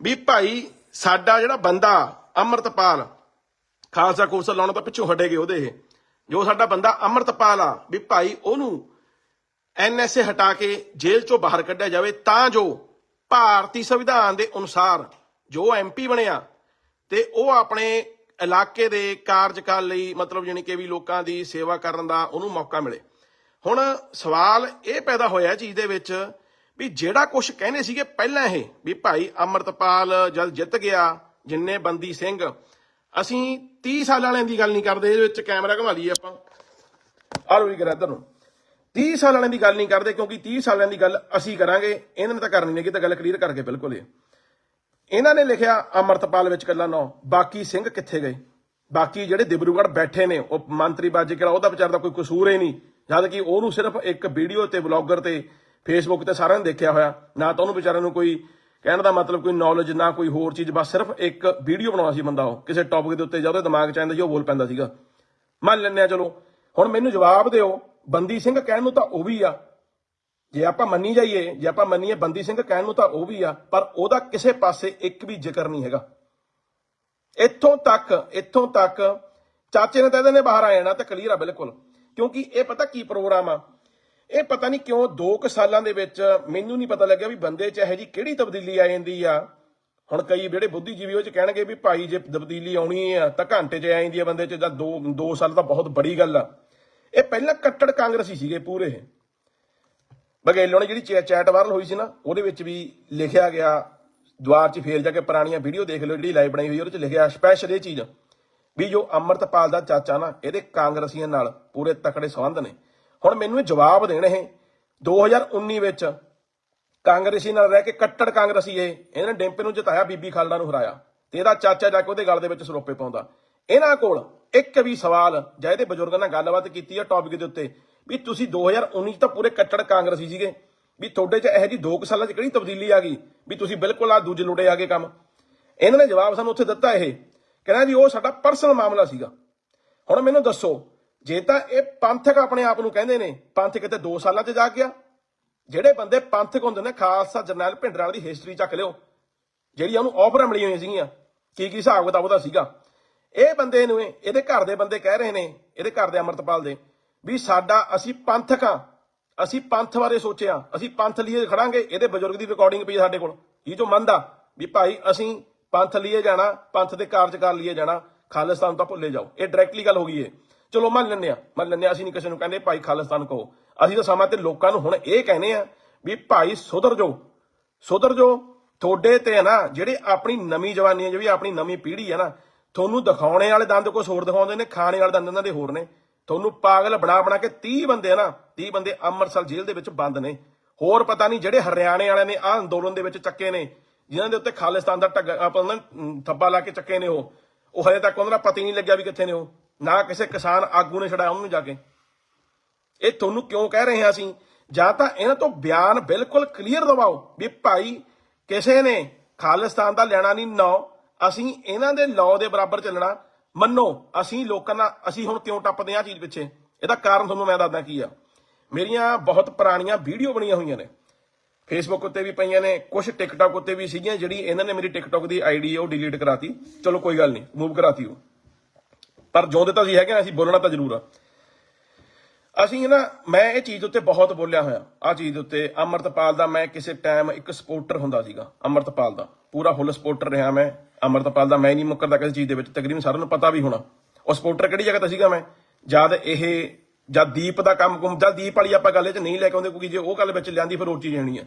ਵੀ ਭਾਈ ਸਾਡਾ ਜਿਹੜਾ ਬੰਦਾ ਅੰਮ੍ਰਿਤਪਾਲ, ਖਾਲਸਾ ਕੋਰਸ ਲਾਉਣ ਤੋਂ ਪਿੱਛੋਂ ਹਟੇਗੇ ਉਹਦੇ ਇਹ। ਜੋ ਸਾਡਾ ਬੰਦਾ ਅੰਮ੍ਰਿਤਪਾਲ ਆ, ਵੀ ਭਾਈ ਉਹਨੂੰ ਐਨਐਸਏ ਹਟਾ ਕੇ ਜੇਲ੍ਹ ਚੋਂ ਬਾਹਰ ਕੱਢਿਆ ਜਾਵੇ ਤਾਂ ਜੋ ਭਾਰਤੀ ਸੰਵਿਧਾਨ ਦੇ ਅਨੁਸਾਰ ਜੋ ਐਮਪੀ ਬਣਿਆ ਤੇ ਉਹ ਆਪਣੇ ਇਲਾਕੇ ਦੇ ਕਾਰਜਕਾਲ ਲਈ, ਮਤਲਬ ਜਾਣੀ ਕਿ ਵੀ ਲੋਕਾਂ ਦੀ ਸੇਵਾ ਕਰਨ ਦਾ ਉਹਨੂੰ ਮੌਕਾ ਮਿਲੇ। ਹੁਣ ਸਵਾਲ ਇਹ ਪੈਦਾ ਹੋਇਆ ਚੀਜ਼ ਦੇ ਵਿੱਚ ਵੀ ਜਿਹੜਾ ਕੁਝ ਕਹਿੰਦੇ ਸੀਗੇ ਪਹਿਲਾਂ ਇਹ ਵੀ ਭਾਈ ਅਮਰਤਪਾਲ ਜਦ ਜਿੱਤ ਗਿਆ, ਜਿੰਨੇ ਬੰਦੀ ਸਿੰਘ, ਅਸੀਂ 30 ਸਾਲ ਵਾਲਿਆਂ ਦੀ ਗੱਲ ਨਹੀਂ ਕਰਦੇ, ਇਹਦੇ ਵਿੱਚ ਕੈਮਰਾ ਘੁਮਾ ਲਈਏ ਆਪਾਂ। ਆਹ ਲਓ ਵੀ ਕਰਾ ਨੂੰ। 30 ਸਾਲ ਵਾਲਿਆਂ ਦੀ ਗੱਲ ਨਹੀਂ ਕਰਦੇ ਕਿਉਂਕਿ 30 ਸਾਲਾਂ ਦੀ ਗੱਲ ਅਸੀਂ ਕਰਾਂਗੇ। ਇਹਨਾਂ ਨੇ ਤਾਂ ਕਰਨੀ ਨਹੀਂ ਕਿ ਤਾਂ ਗੱਲ ਕਲੀਅਰ ਕਰਕੇ ਬਿਲਕੁਲ ਹੀ। ਇਹਨਾਂ ਨੇ ਲਿਖਿਆ ਅਮਰਤਪਾਲ ਵਿੱਚ ਕੱਲਾ ਨੌ, ਬਾਕੀ ਸਿੰਘ ਕਿੱਥੇ ਗਏ? ਬਾਕੀ ਜਿਹੜੇ ਦਿਬਰੂਗੜ੍ਹ ਬੈਠੇ ਨੇ, ਉਹ ਮੰਤਰੀ ਬਾਜੀ ਕਿਹੜਾ, ਉਹਦਾ ਵਿਚਾਰ ਦਾ ਕੋਈ ਕਸੂਰ ਹੀ ਨਹੀਂ। ਜਦ ਕਿ ਉਹਨੂੰ ਸਿਰਫ ਇੱਕ ਵੀਡੀਓ ਤੇ ਬਲੌਗਰ ਤੇ ਫੇਸਬੁੱਕ ਤੇ ਸਾਰਿਆਂ ਨੇ ਦੇਖਿਆ ਹੋਇਆ। ਨਾ ਤਾਂ ਉਹਨੂੰ ਵਿਚਾਰਿਆਂ ਨੂੰ ਕੋਈ ਕਹਿਣ ਦਾ ਮਤਲਬ, ਕੋਈ ਨੌਲੇਜ ਨਾ ਕੋਈ ਹੋਰ ਚੀਜ਼, ਬਸ ਸਿਰਫ ਇੱਕ ਵੀਡੀਓ ਬਣਾਉਣਾ ਸੀ ਬੰਦਾ ਉਹ। ਕਿਸੇ ਟੌਪਿਕ ਦੇ ਉੱਤੇ ਜਾਂ ਉਹਦੇ ਦਿਮਾਗ 'ਚ ਆਉਂਦਾ ਸੀ, ਉਹ ਬੋਲ ਪੈਂਦਾ ਸੀਗਾ। ਮੰਨ ਲੈਂਦੇ ਆ ਚਲੋ, ਹੁਣ ਮੈਨੂੰ ਜਵਾਬ ਦਿਓ। ਬੰਦੀ ਸਿੰਘ ਕਹਿਣ ਨੂੰ ਤਾਂ ਉਹ ਵੀ ਆ। ਜੇ ਆਪਾਂ ਮੰਨੀ ਜਾਈਏ, ਜੇ ਆਪਾਂ ਮੰਨੀਏ ਬੰਦੀ ਸਿੰਘ ਕਹਿਣ ਨੂੰ ਤਾਂ ਉਹ ਵੀ ਆ, ਪਰ ਉਹਦਾ ਕਿਸੇ ਪਾਸੇ ਇੱਕ ਵੀ ਜ਼ਿਕਰ ਨਹੀਂ ਹੈਗਾ। ਇੱਥੋਂ ਤੱਕ ਇੱਥੋਂ ਤੱਕ ਚਾਚੇ ਨੇ ਤਾਂ ਇਹਦੇ ਨੇ ਬਾਹਰ ਆ ਜਾਣਾ ਤਾਂ ਕਲੀਅਰ ਆ ਬਿਲਕੁਲ, ਕਿਉਂਕਿ ਇਹ ਪਤਾ ਕੀ ਪ੍ਰੋਗਰਾਮ ਆ? ਇਹ ਪਤਾ ਨਹੀਂ ਕਿਉਂ 2 ਕੁ ਸਾਲਾਂ ਦੇ ਵਿੱਚ ਮੈਨੂੰ ਨਹੀਂ ਪਤਾ ਲੱਗਿਆ ਵੀ ਬੰਦੇ 'ਚ ਇਹੋ ਜੀ ਕਿਹੜੀ ਤਬਦੀਲੀ ਆ ਜਾਂਦੀ ਆ। ਹੁਣ ਕਈ ਜਿਹੜੇ ਬੁੱਧੀਜੀਵੀ ਉਹ 'ਚ ਕਹਿਣਗੇ ਵੀ ਭਾਈ ਜੇ ਤਬਦੀਲੀ ਆਉਣੀ ਆ ਤਾਂ ਘੰਟੇ 'ਚ ਆ ਜਾਂਦੀ ਆ ਬੰਦੇ 'ਚ ਜਾਂ 2 2 ਸਾਲ ਤਾਂ ਬਹੁਤ ਬੜੀ ਗੱਲ ਆ। ਇਹ ਪਹਿਲਾਂ ਕੱਟੜ ਕਾਂਗਰਸੀ ਸੀਗੇ ਪੂਰੇ। ਇਹ ਬਗੇਲੋਂ ਨੇ ਜਿਹੜੀ ਚੈ- ਚੈਟ ਵਾਇਰਲ ਹੋਈ ਸੀ ਨਾ, ਉਹਦੇ ਵਿੱਚ ਵੀ ਲਿਖਿਆ ਗਿਆ ਦੁਆਰ 'ਚ ਫੇਲ ਜਾ ਕੇ ਪੁਰਾਣੀਆਂ ਵੀਡੀਓ ਦੇਖ ਲਓ, ਜਿਹੜੀ ਲਾਈਵ ਬਣਾਈ ਹੋਈ, ਉਹਦੇ 'ਚ ਲਿਖਿਆ ਸਪੈਸ਼ਲ ਇਹ ਚੀਜ਼ ਵੀ ਜੋ ਅੰਮ੍ਰਿਤਪਾਲ ਦਾ ਚਾਚਾ ਨਾ, ਇਹਦੇ ਕਾਂਗਰਸੀਆਂ ਨਾਲ ਪੂਰੇ ਤਕੜੇ ਸੰਬੰਧ ਨੇ। ਹੁਣ ਮੈਨੂੰ ਜਵਾਬ ਦੇਣ ਇਹ 2019 ਵਿੱਚ ਕਾਂਗਰਸੀ ਨਾਲ ਰਹਿ ਕੇ ਕੱਟੜ ਕਾਂਗਰਸੀ ਇਹ ਨੇ ਡੈਂਪੇ ਨੂੰ ਜਿਤਾਇਆ, ਬੀਬੀ ਖਾਲੜਾ ਨੂੰ ਹਰਾਇਆ ਤੇ ਇਹਦਾ ਚਾਚਾ ਜਾ ਕੇ ਉਹਦੇ ਗਲ ਦੇ ਵਿੱਚ ਸਰੋਪੇ ਪਾਉਂਦਾ। ਇਹਨਾਂ ਕੋਲ ਇੱਕ ਵੀ ਸਵਾਲ ਜਾਂ ਇਹਦੇ ਬਜ਼ੁਰਗਾਂ ਨਾਲ ਗੱਲਬਾਤ ਕੀਤੀ ਹੈ ਟੌਪਿਕ ਦੇ ਉੱਤੇ, ਵੀ ਤੁਸੀਂ 2019 ਚ ਤਾਂ ਪੂਰੇ ਕੱਟੜ ਕਾਂਗਰਸੀ ਸੀਗੇ, ਵੀ ਤੁਹਾਡੇ ਚ ਇਹੋ ਜੀ 2 ਸਾਲਾਂ ਚ ਕਿਹੜੀ ਤਬਦੀਲੀ ਆ ਗਈ, ਵੀ ਤੁਸੀਂ ਬਿਲਕੁਲ ਆ ਦੂਜੇ ਲੁੜੇ ਆ ਗਏ ਕੰਮ। ਇਹਨਾਂ ਨੇ ਜਵਾਬ ਸਾਨੂੰ ਉੱਥੇ ਦਿੱਤਾ ਇਹ, ਕਹਿੰਦਾ ਜੀ ਉਹ ਸਾਡਾ ਪਰਸਨਲ ਮਾਮਲਾ ਸੀਗਾ। ਹੁਣ ਮੈਨੂੰ ਦੱਸੋ, ਜੇ ਤਾਂ ਇਹ ਪੰਥਕ ਆਪਣੇ ਆਪ ਨੂੰ ਕਹਿੰਦੇ ਨੇ ਪੰਥ ਕਿਤੇ 2 ਸਾਲਾਂ 'ਚ ਜਾ ਗਿਆ ਜਿਹੜੇ ਬੰਦੇ ਪੰਥਕ ਹੁੰਦੇ ਨੇ, ਖਾਲਸਾ ਜਰਨੈਲ ਭਿੰਡਰਾਂ ਦੀ ਹਿਸਟਰੀ ਚੱਕ ਲਿਓ, ਜਿਹੜੀ ਉਹਨੂੰ ਆਫਰਾਂ ਮਿਲੀਆਂ ਹੋਈਆਂ ਸੀਗੀਆਂ, ਕੀ ਕੀ ਹਿਸਾਬ ਕਿਤਾਬ ਉਹਦਾ ਸੀਗਾ। ਇਹ ਬੰਦੇ ਨੂੰ ਇਹਦੇ ਘਰ ਦੇ ਬੰਦੇ ਕਹਿ ਰਹੇ ਨੇ, ਇਹਦੇ ਘਰ ਦੇ ਅਮਰਤਪਾਲ ਦੇ, ਵੀ ਸਾਡਾ ਅਸੀਂ ਪੰਥਕ ਆ ਅਸੀਂ ਪੰਥ ਬਾਰੇ ਸੋਚਿਆ, ਅਸੀਂ ਪੰਥ ਲਈ ਖੜਾਂਗੇ, ਇਹਦੇ ਬਜ਼ੁਰਗ ਦੀ ਰਿਕਾਰਡਿੰਗ ਪਈ ਸਾਡੇ ਕੋਲ। ਇਹ ਜੋ ਮੰਨਦਾ ਵੀ ਭਾਈ ਅਸੀਂ ਪੰਥ ਲਈ ਜਾਣਾ, ਪੰਥ ਦੇ ਕਾਰਜਕਾਲ ਲਈ ਜਾਣਾ, ਖਾਲਿਸਤਾਨ ਤਾਂ ਭੁੱਲੇ ਜਾਓ। ਇਹ ਡਾਇਰੈਕਟਲੀ ਗੱਲ ਹੋ ਗਈ ਏ ਚਲੋ ਮੰਨ ਲੈਂਦੇ ਆ ਮੰਨ ਲੈਂਦੇ ਆ ਅਸੀਂ ਨਹੀਂ ਕਿਸੇ ਨੂੰ ਕਹਿੰਦੇ, ਭਾਈ ਖਾਲਿਸਤਾਨ ਕਹੋ। ਅਸੀਂ ਤਾਂ ਸਮਾਂ ਤੇ ਲੋਕਾਂ ਨੂੰ ਹੁਣ ਇਹ ਕਹਿੰਦੇ ਆ ਵੀ ਭਾਈ ਸੁਧਰ ਜਾਓ। ਸੁਧਰ ਜੋ ਤੁਹਾਡੇ ਤੇ ਨਾ, ਜਿਹੜੇ ਆਪਣੀ ਨਵੀਂ ਜਵਾਨੀ ਹੈ, ਜਿਹੜੀ ਆਪਣੀ ਨਵੀਂ ਪੀੜ੍ਹੀ ਹੈ ਨਾ ਤੁਹਾਨੂੰ ਦਿਖਾਉਣੇ ਵਾਲੇ ਦੰਦ ਕੁਝ ਹੋਰ ਦਿਖਾਉਂਦੇ ਨੇ, ਖਾਣੇ ਵਾਲੇ ਦੰਦ ਇਹਨਾਂ ਦੇ ਹੋਰ ਨੇ। ਤੁਹਾਨੂੰ ਪਾਗਲ ਬਣਾ ਬਣਾ ਕੇ 30 ਬੰਦੇ ਨਾ 30 ਬੰਦੇ ਅੰਮ੍ਰਿਤਸਰ ਜੇਲ੍ਹ ਦੇ ਵਿੱਚ ਬੰਦ ਨੇ। ਹੋਰ ਪਤਾ ਨਹੀਂ ਜਿਹੜੇ ਹਰਿਆਣੇ ਵਾਲਿਆਂ ਨੇ ਆਹ ਅੰਦੋਲਨ ਦੇ ਵਿੱਚ ਚੱਕੇ ਨੇ, ਜਿਨ੍ਹਾਂ ਦੇ ਉੱਤੇ ਖਾਲਿਸਤਾਨ ਦਾ ਟੱਗਾ ਆਪਾਂ ਥੱਬਾ ਲਾ ਕੇ ਚੱਕੇ ਨੇ ਉਹ। ਉਹ ਹਲੇ ਤੱਕ ਉਹਨਾਂ ਦਾ ਪਤਾ ਹੀ ਨਹੀਂ ਲੱਗਿਆ ਵੀ ਕਿੱਥੇ ਨੇ ਉਹ। ਨਾ ਕਿਸੇ ਕਿਸਾਨ ਆਗੂ ਨੇ ਛੜਾਇਆ ਉਹਨੂੰ ਜਾ ਕੇ। ਇਹ ਤੁਹਾਨੂੰ ਕਿਉਂ ਕਹਿ ਰਹੇ ਹਾਂ ਅਸੀਂ? ਜਾਂ ਤਾਂ ਇਹਨਾਂ ਤੋਂ ਬਿਆਨ ਬਿਲਕੁਲ ਕਲੀਅਰ ਦਵਾਓ ਵੀ ਭਾਈ ਕਿਸੇ ਨੇ ਖਾਲਿਸਤਾਨ ਦਾ ਲੈਣਾ ਨਹੀਂ, ਨਾ ਅਸੀਂ ਇਹਨਾਂ ਦੇ ਲਾਅ ਦੇ ਬਰਾਬਰ ਚੱਲਣਾ। ਮੰਨੋ ਅਸੀਂ ਲੋਕਾਂ ਦਾ ਅਸੀਂ ਹੁਣ ਕਿਉਂ ਟੱਪਦੇ ਆ ਚੀਜ਼ ਪਿੱਛੇ? ਇਹਦਾ ਕਾਰਨ ਤੁਹਾਨੂੰ ਮੈਂ ਦੱਸਦਾ ਕੀ ਆ। ਮੇਰੀਆਂ ਬਹੁਤ ਪੁਰਾਣੀਆਂ ਵੀਡੀਓ ਬਣੀਆਂ ਹੋਈਆਂ ਨੇ। ਫੇਸਬੁੱਕ ਉੱਤੇ ਵੀ ਪਈਆਂ ਨੇ ਕੁਝ ਟਿਕਟੌਕ ਉੱਤੇ ਵੀ ਸੀਗੀਆਂ ਜਿਹੜੀ ਇਹਨਾਂ ਨੇ ਮੇਰੀ ਟਿਕਟੌਕ ਦੀ ਆਈਡੀ ਉਹ ਡਿਲੀਟ ਕਰਾਤੀ। ਚਲੋ ਕੋਈ ਗੱਲ ਨਹੀਂ ਮੂਵ ਕਰਾਤੀ ਉਹ। ਪਰ ਜਿਉਂਦੇ ਤਾਂ ਅਸੀਂ ਹੈਗੇ ਆ, ਅਸੀਂ ਬੋਲਣਾ ਤਾਂ ਜ਼ਰੂਰ ਆ। ਅਸੀਂ ਨਾ ਮੈਂ ਇਹ ਚੀਜ਼ ਉੱਤੇ ਬਹੁਤ ਬੋਲਿਆ ਹੋਇਆ। ਆ ਚੀਜ਼ ਉੱਤੇ ਅਮਰਤਪਾਲ ਦਾ ਮੈਂ ਕਿਸੇ ਟਾਈਮ ਇੱਕ ਸਪੋਰਟਰ ਹੁੰਦਾ ਸੀਗਾ ਅਮਰਤਪਾਲ ਦਾ। ਪੂਰਾ ਫੁੱਲ ਸਪੋਰਟਰ ਰਿਹਾ ਮੈਂ, ਅਮਰਤਪਾਲ ਦਾ ਮੈਂ ਨਹੀਂ ਮੁੱਕਰਦਾ ਕਿਸੇ ਚੀਜ਼ ਦੇ ਵਿੱਚ, ਤਕਰੀਬਨ ਸਾਰਿਆਂ ਨੂੰ ਪਤਾ ਵੀ ਹੋਣਾ। ਉਹ ਸਪੋਰਟਰ ਕਿਹੜੀ ਜਗ੍ਹਾ ਤੇ ਸੀਗਾ ਮੈਂ? ਜਦ ਇਹ, ਜਦ ਦੀਪ ਦਾ ਕੰਮ ਕੁਮ, ਜਦ ਦੀਪ ਵਾਲੀ ਆਪਾਂ ਗੱਲ ਇਹ ਚ ਨਹੀਂ ਲੈ ਕੇ ਆਉਂਦੇ ਕਿਉਂਕਿ ਜੇ ਉਹ ਗੱਲ ਵਿੱਚ ਲਿਆਂਦੀ, ਫਿਰ ਉਹ ਚੀਜ਼ ਹੋਣੀ ਆ।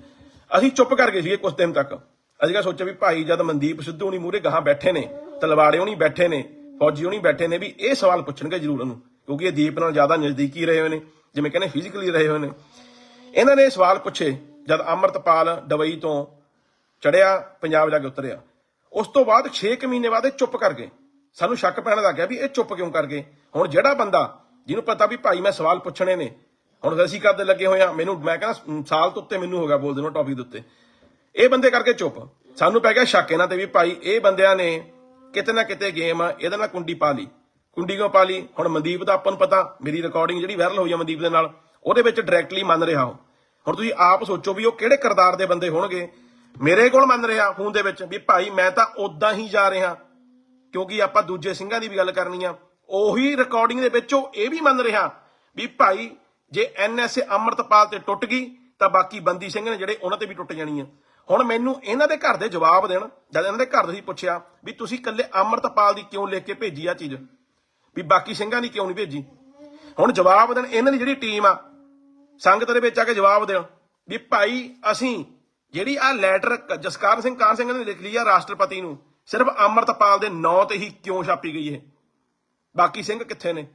ਅਸੀਂ ਚੁੱਪ ਕਰ ਗਏ ਸੀਗੇ ਕੁਝ ਦਿਨ ਤੱਕ। ਅਸੀਂ ਕਾ ਸੋਚਿਆ ਵੀ ਭਾਈ ਜਦ ਮਨਦੀਪ ਸਿੱਧੂ ਨਹੀਂ ਮੂਰੇ ਗਾਹਾਂ ਬੈਠੇ ਨੇ, ਤਲਵਾੜੇ ਨਹੀਂ ਬੈਠੇ ਨੇ, ਫੌਜੀ ਨਹੀਂ ਬੈਠੇ ਨੇ, ਵੀ ਇਹ ਸਵਾਲ ਪੁੱਛਣਗੇ ਜ਼ਰੂਰ ਉਹਨੂੰ, ਕਿਉਂਕਿ ਇਹ ਦੀਪ ਨਾਲ ਜ਼ਿਆਦਾ ਨਜ਼ਦੀਕੀ ਰਹੇ ਹੋਏ ਨੇ, ਜਿਵੇਂ ਕਹਿੰਦੇ ਫਿਜ਼ੀਕਲੀ ਰਹੇ ਹੋਏ ਨੇ। ਇਹਨਾਂ ਨੇ ਸਵਾਲ ਪੁੱਛੇ, ਜਦ ਅਮਰਤਪਾਲ ਦੁਬਈ ਤੋਂ ਚੜਿਆ, ਪੰਜਾਬ ਜਾ ਕੇ ਉਤਰਿਆ। ਉਸ ਤੋਂ ਬਾਅਦ 6 ਮਹੀਨੇ ਬਾਅਦ ਇਹ ਚੁੱਪ ਕਰ ਗਏ। ਸਾਨੂੰ ਸ਼ੱਕ ਪੈਣ ਲੱਗ ਗਿਆ ਵੀ ਇਹ ਚੁੱਪ ਕਿਉਂ ਕਰ ਗਏ? ਹੁਣ ਜਿਹੜਾ ਬੰਦਾ, ਜਿਹਨੂੰ ਪਤਾ ਵੀ ਭਾਈ ਮੈਂ ਸਵਾਲ ਪੁੱਛਣੇ ਨੇ, ਹੁਣ ਅਸੀਂ ਕਰਦੇ ਲੱਗੇ ਹੋਏ ਆ ਮੈਨੂੰ, ਮੈਂ ਕਹਿੰਦਾ ਸਾਲ ਤੋਂ ਉੱਤੇ ਮੈਨੂੰ ਹੋ ਗਿਆ ਬੋਲਦੇ ਨੂੰ ਟੌਪਿਕ ਦੇ ਉੱਤੇ। ਇਹ ਬੰਦੇ ਕਰਕੇ ਚੁੱਪ। ਸਾਨੂੰ ਪੈ ਗਿਆ ਸ਼ੱਕ ਇਹਨਾਂ ਤੇ ਵੀ ਭਾਈ ਇਹ ਬੰਦਿਆਂ ਨੇ ਕਿਤੇ ਨਾ ਕਿਤੇ ਗੇਮ ਇਹਦੇ ਨਾਲ ਕੁੰਡੀ ਪਾ ਲਈ। ਕੁੰਡੀ ਕਿਉਂ ਪਾ ਲਈ? ਹੁਣ ਮਨਦੀਪ ਦਾ ਆਪਾਂ ਨੂੰ ਪਤਾ, ਮੇਰੀ ਰਿਕਾਰਡਿੰਗ ਜਿਹੜੀ ਵਾਇਰਲ ਹੋਈ ਆ ਮਨਦੀਪ ਦੇ ਨਾਲ, ਉਹਦੇ ਵਿੱਚ ਡਾਇਰੈਕਟਲੀ ਮੰਨ ਰਿਹਾ ਉਹ। ਹੁਣ ਤੁਸੀਂ ਆਪ ਸੋਚੋ ਵੀ ਉਹ ਕਿਹੜੇ ਕਿਰਦਾਰ ਦੇ ਬੰਦੇ ਹੋਣਗੇ? ਮੇਰੇ ਕੋਲ ਮੰਨ ਰਿਹਾ ਫੋਨ ਦੇ ਵਿੱਚ ਵੀ ਭਾਈ ਮੈਂ ਤਾਂ ਉਦਾਂ ਹੀ ਜਾ ਰਿਹਾ, ਕਿਉਂਕਿ ਆਪਾਂ ਦੂਜੇ ਸਿੰਘਾਂ ਦੀ ਵੀ ਗੱਲ ਕਰਨੀ ਆ। ਉਹੀ ਰਿਕਾਰਡਿੰਗ ਦੇ ਵਿੱਚ ਉਹ ਇਹ ਵੀ ਮੰਨ ਰਿਹਾ ਵੀ ਭਾਈ ਜੇ ਐਨਐਸਏ ਅਮਰਤਪਾਲ ਤੇ ਟੁੱਟ ਗਈ, ਤਾਂ ਬਾਕੀ ਬੰਦੀ ਸਿੰਘ ਨੇ ਜਿਹੜੇ ਉਹਨਾਂ ਤੇ ਵੀ ਟੁੱਟ ਜਾਣੀ ਆ। ਹੁਣ ਮੈਨੂੰ ਇਹਨਾਂ ਦੇ ਘਰ ਦੇ ਜਵਾਬ ਦੇਣ, ਜਦ ਇਹਨਾਂ ਦੇ ਘਰ ਦੇ ਸੀ ਪੁੱਛਿਆ ਵੀ ਤੁਸੀਂ ਇਕੱਲੇ ਅਮਰਤਪਾਲ ਦੀ ਕਿਉਂ ਲਿਖ ਕੇ ਭੇਜੀ ਆ ਚੀਜ਼? ਵੀ ਬਾਕੀ ਸਿੰਘਾਂ ਦੀ ਕਿਉਂ ਨਹੀਂ ਭੇਜੀ? ਹੁਣ ਜਵਾਬ ਦੇਣ ਇਹਨਾਂ ਦੀ ਜਿਹੜੀ ਟੀਮ ਆ, ਸੰਗਤ ਦੇ ਵਿੱਚ ਆ ਕੇ ਜਵਾਬ ਦੇਣ ਵੀ ਭਾਈ ਅਸੀਂ ਜਿਹੜੀ ਆ ਲੈਟਰ ਜਸਕਾਰ ਸਿੰਘ ਕਾਨ ਸਿੰਘ ਨੇ ਲਿਖ ਲਈ ਆ ਰਾਸ਼ਟਰਪਤੀ ਨੂੰ, ਸਿਰਫ ਅਮਰਤਪਾਲ ਦੇ ਨਾਂ ਤੇ ਹੀ ਕਿਉਂ ਛਾਪੀ ਗਈ ਇਹ? ਬਾਕੀ ਸਿੰਘ ਕਿੱਥੇ ਨੇ?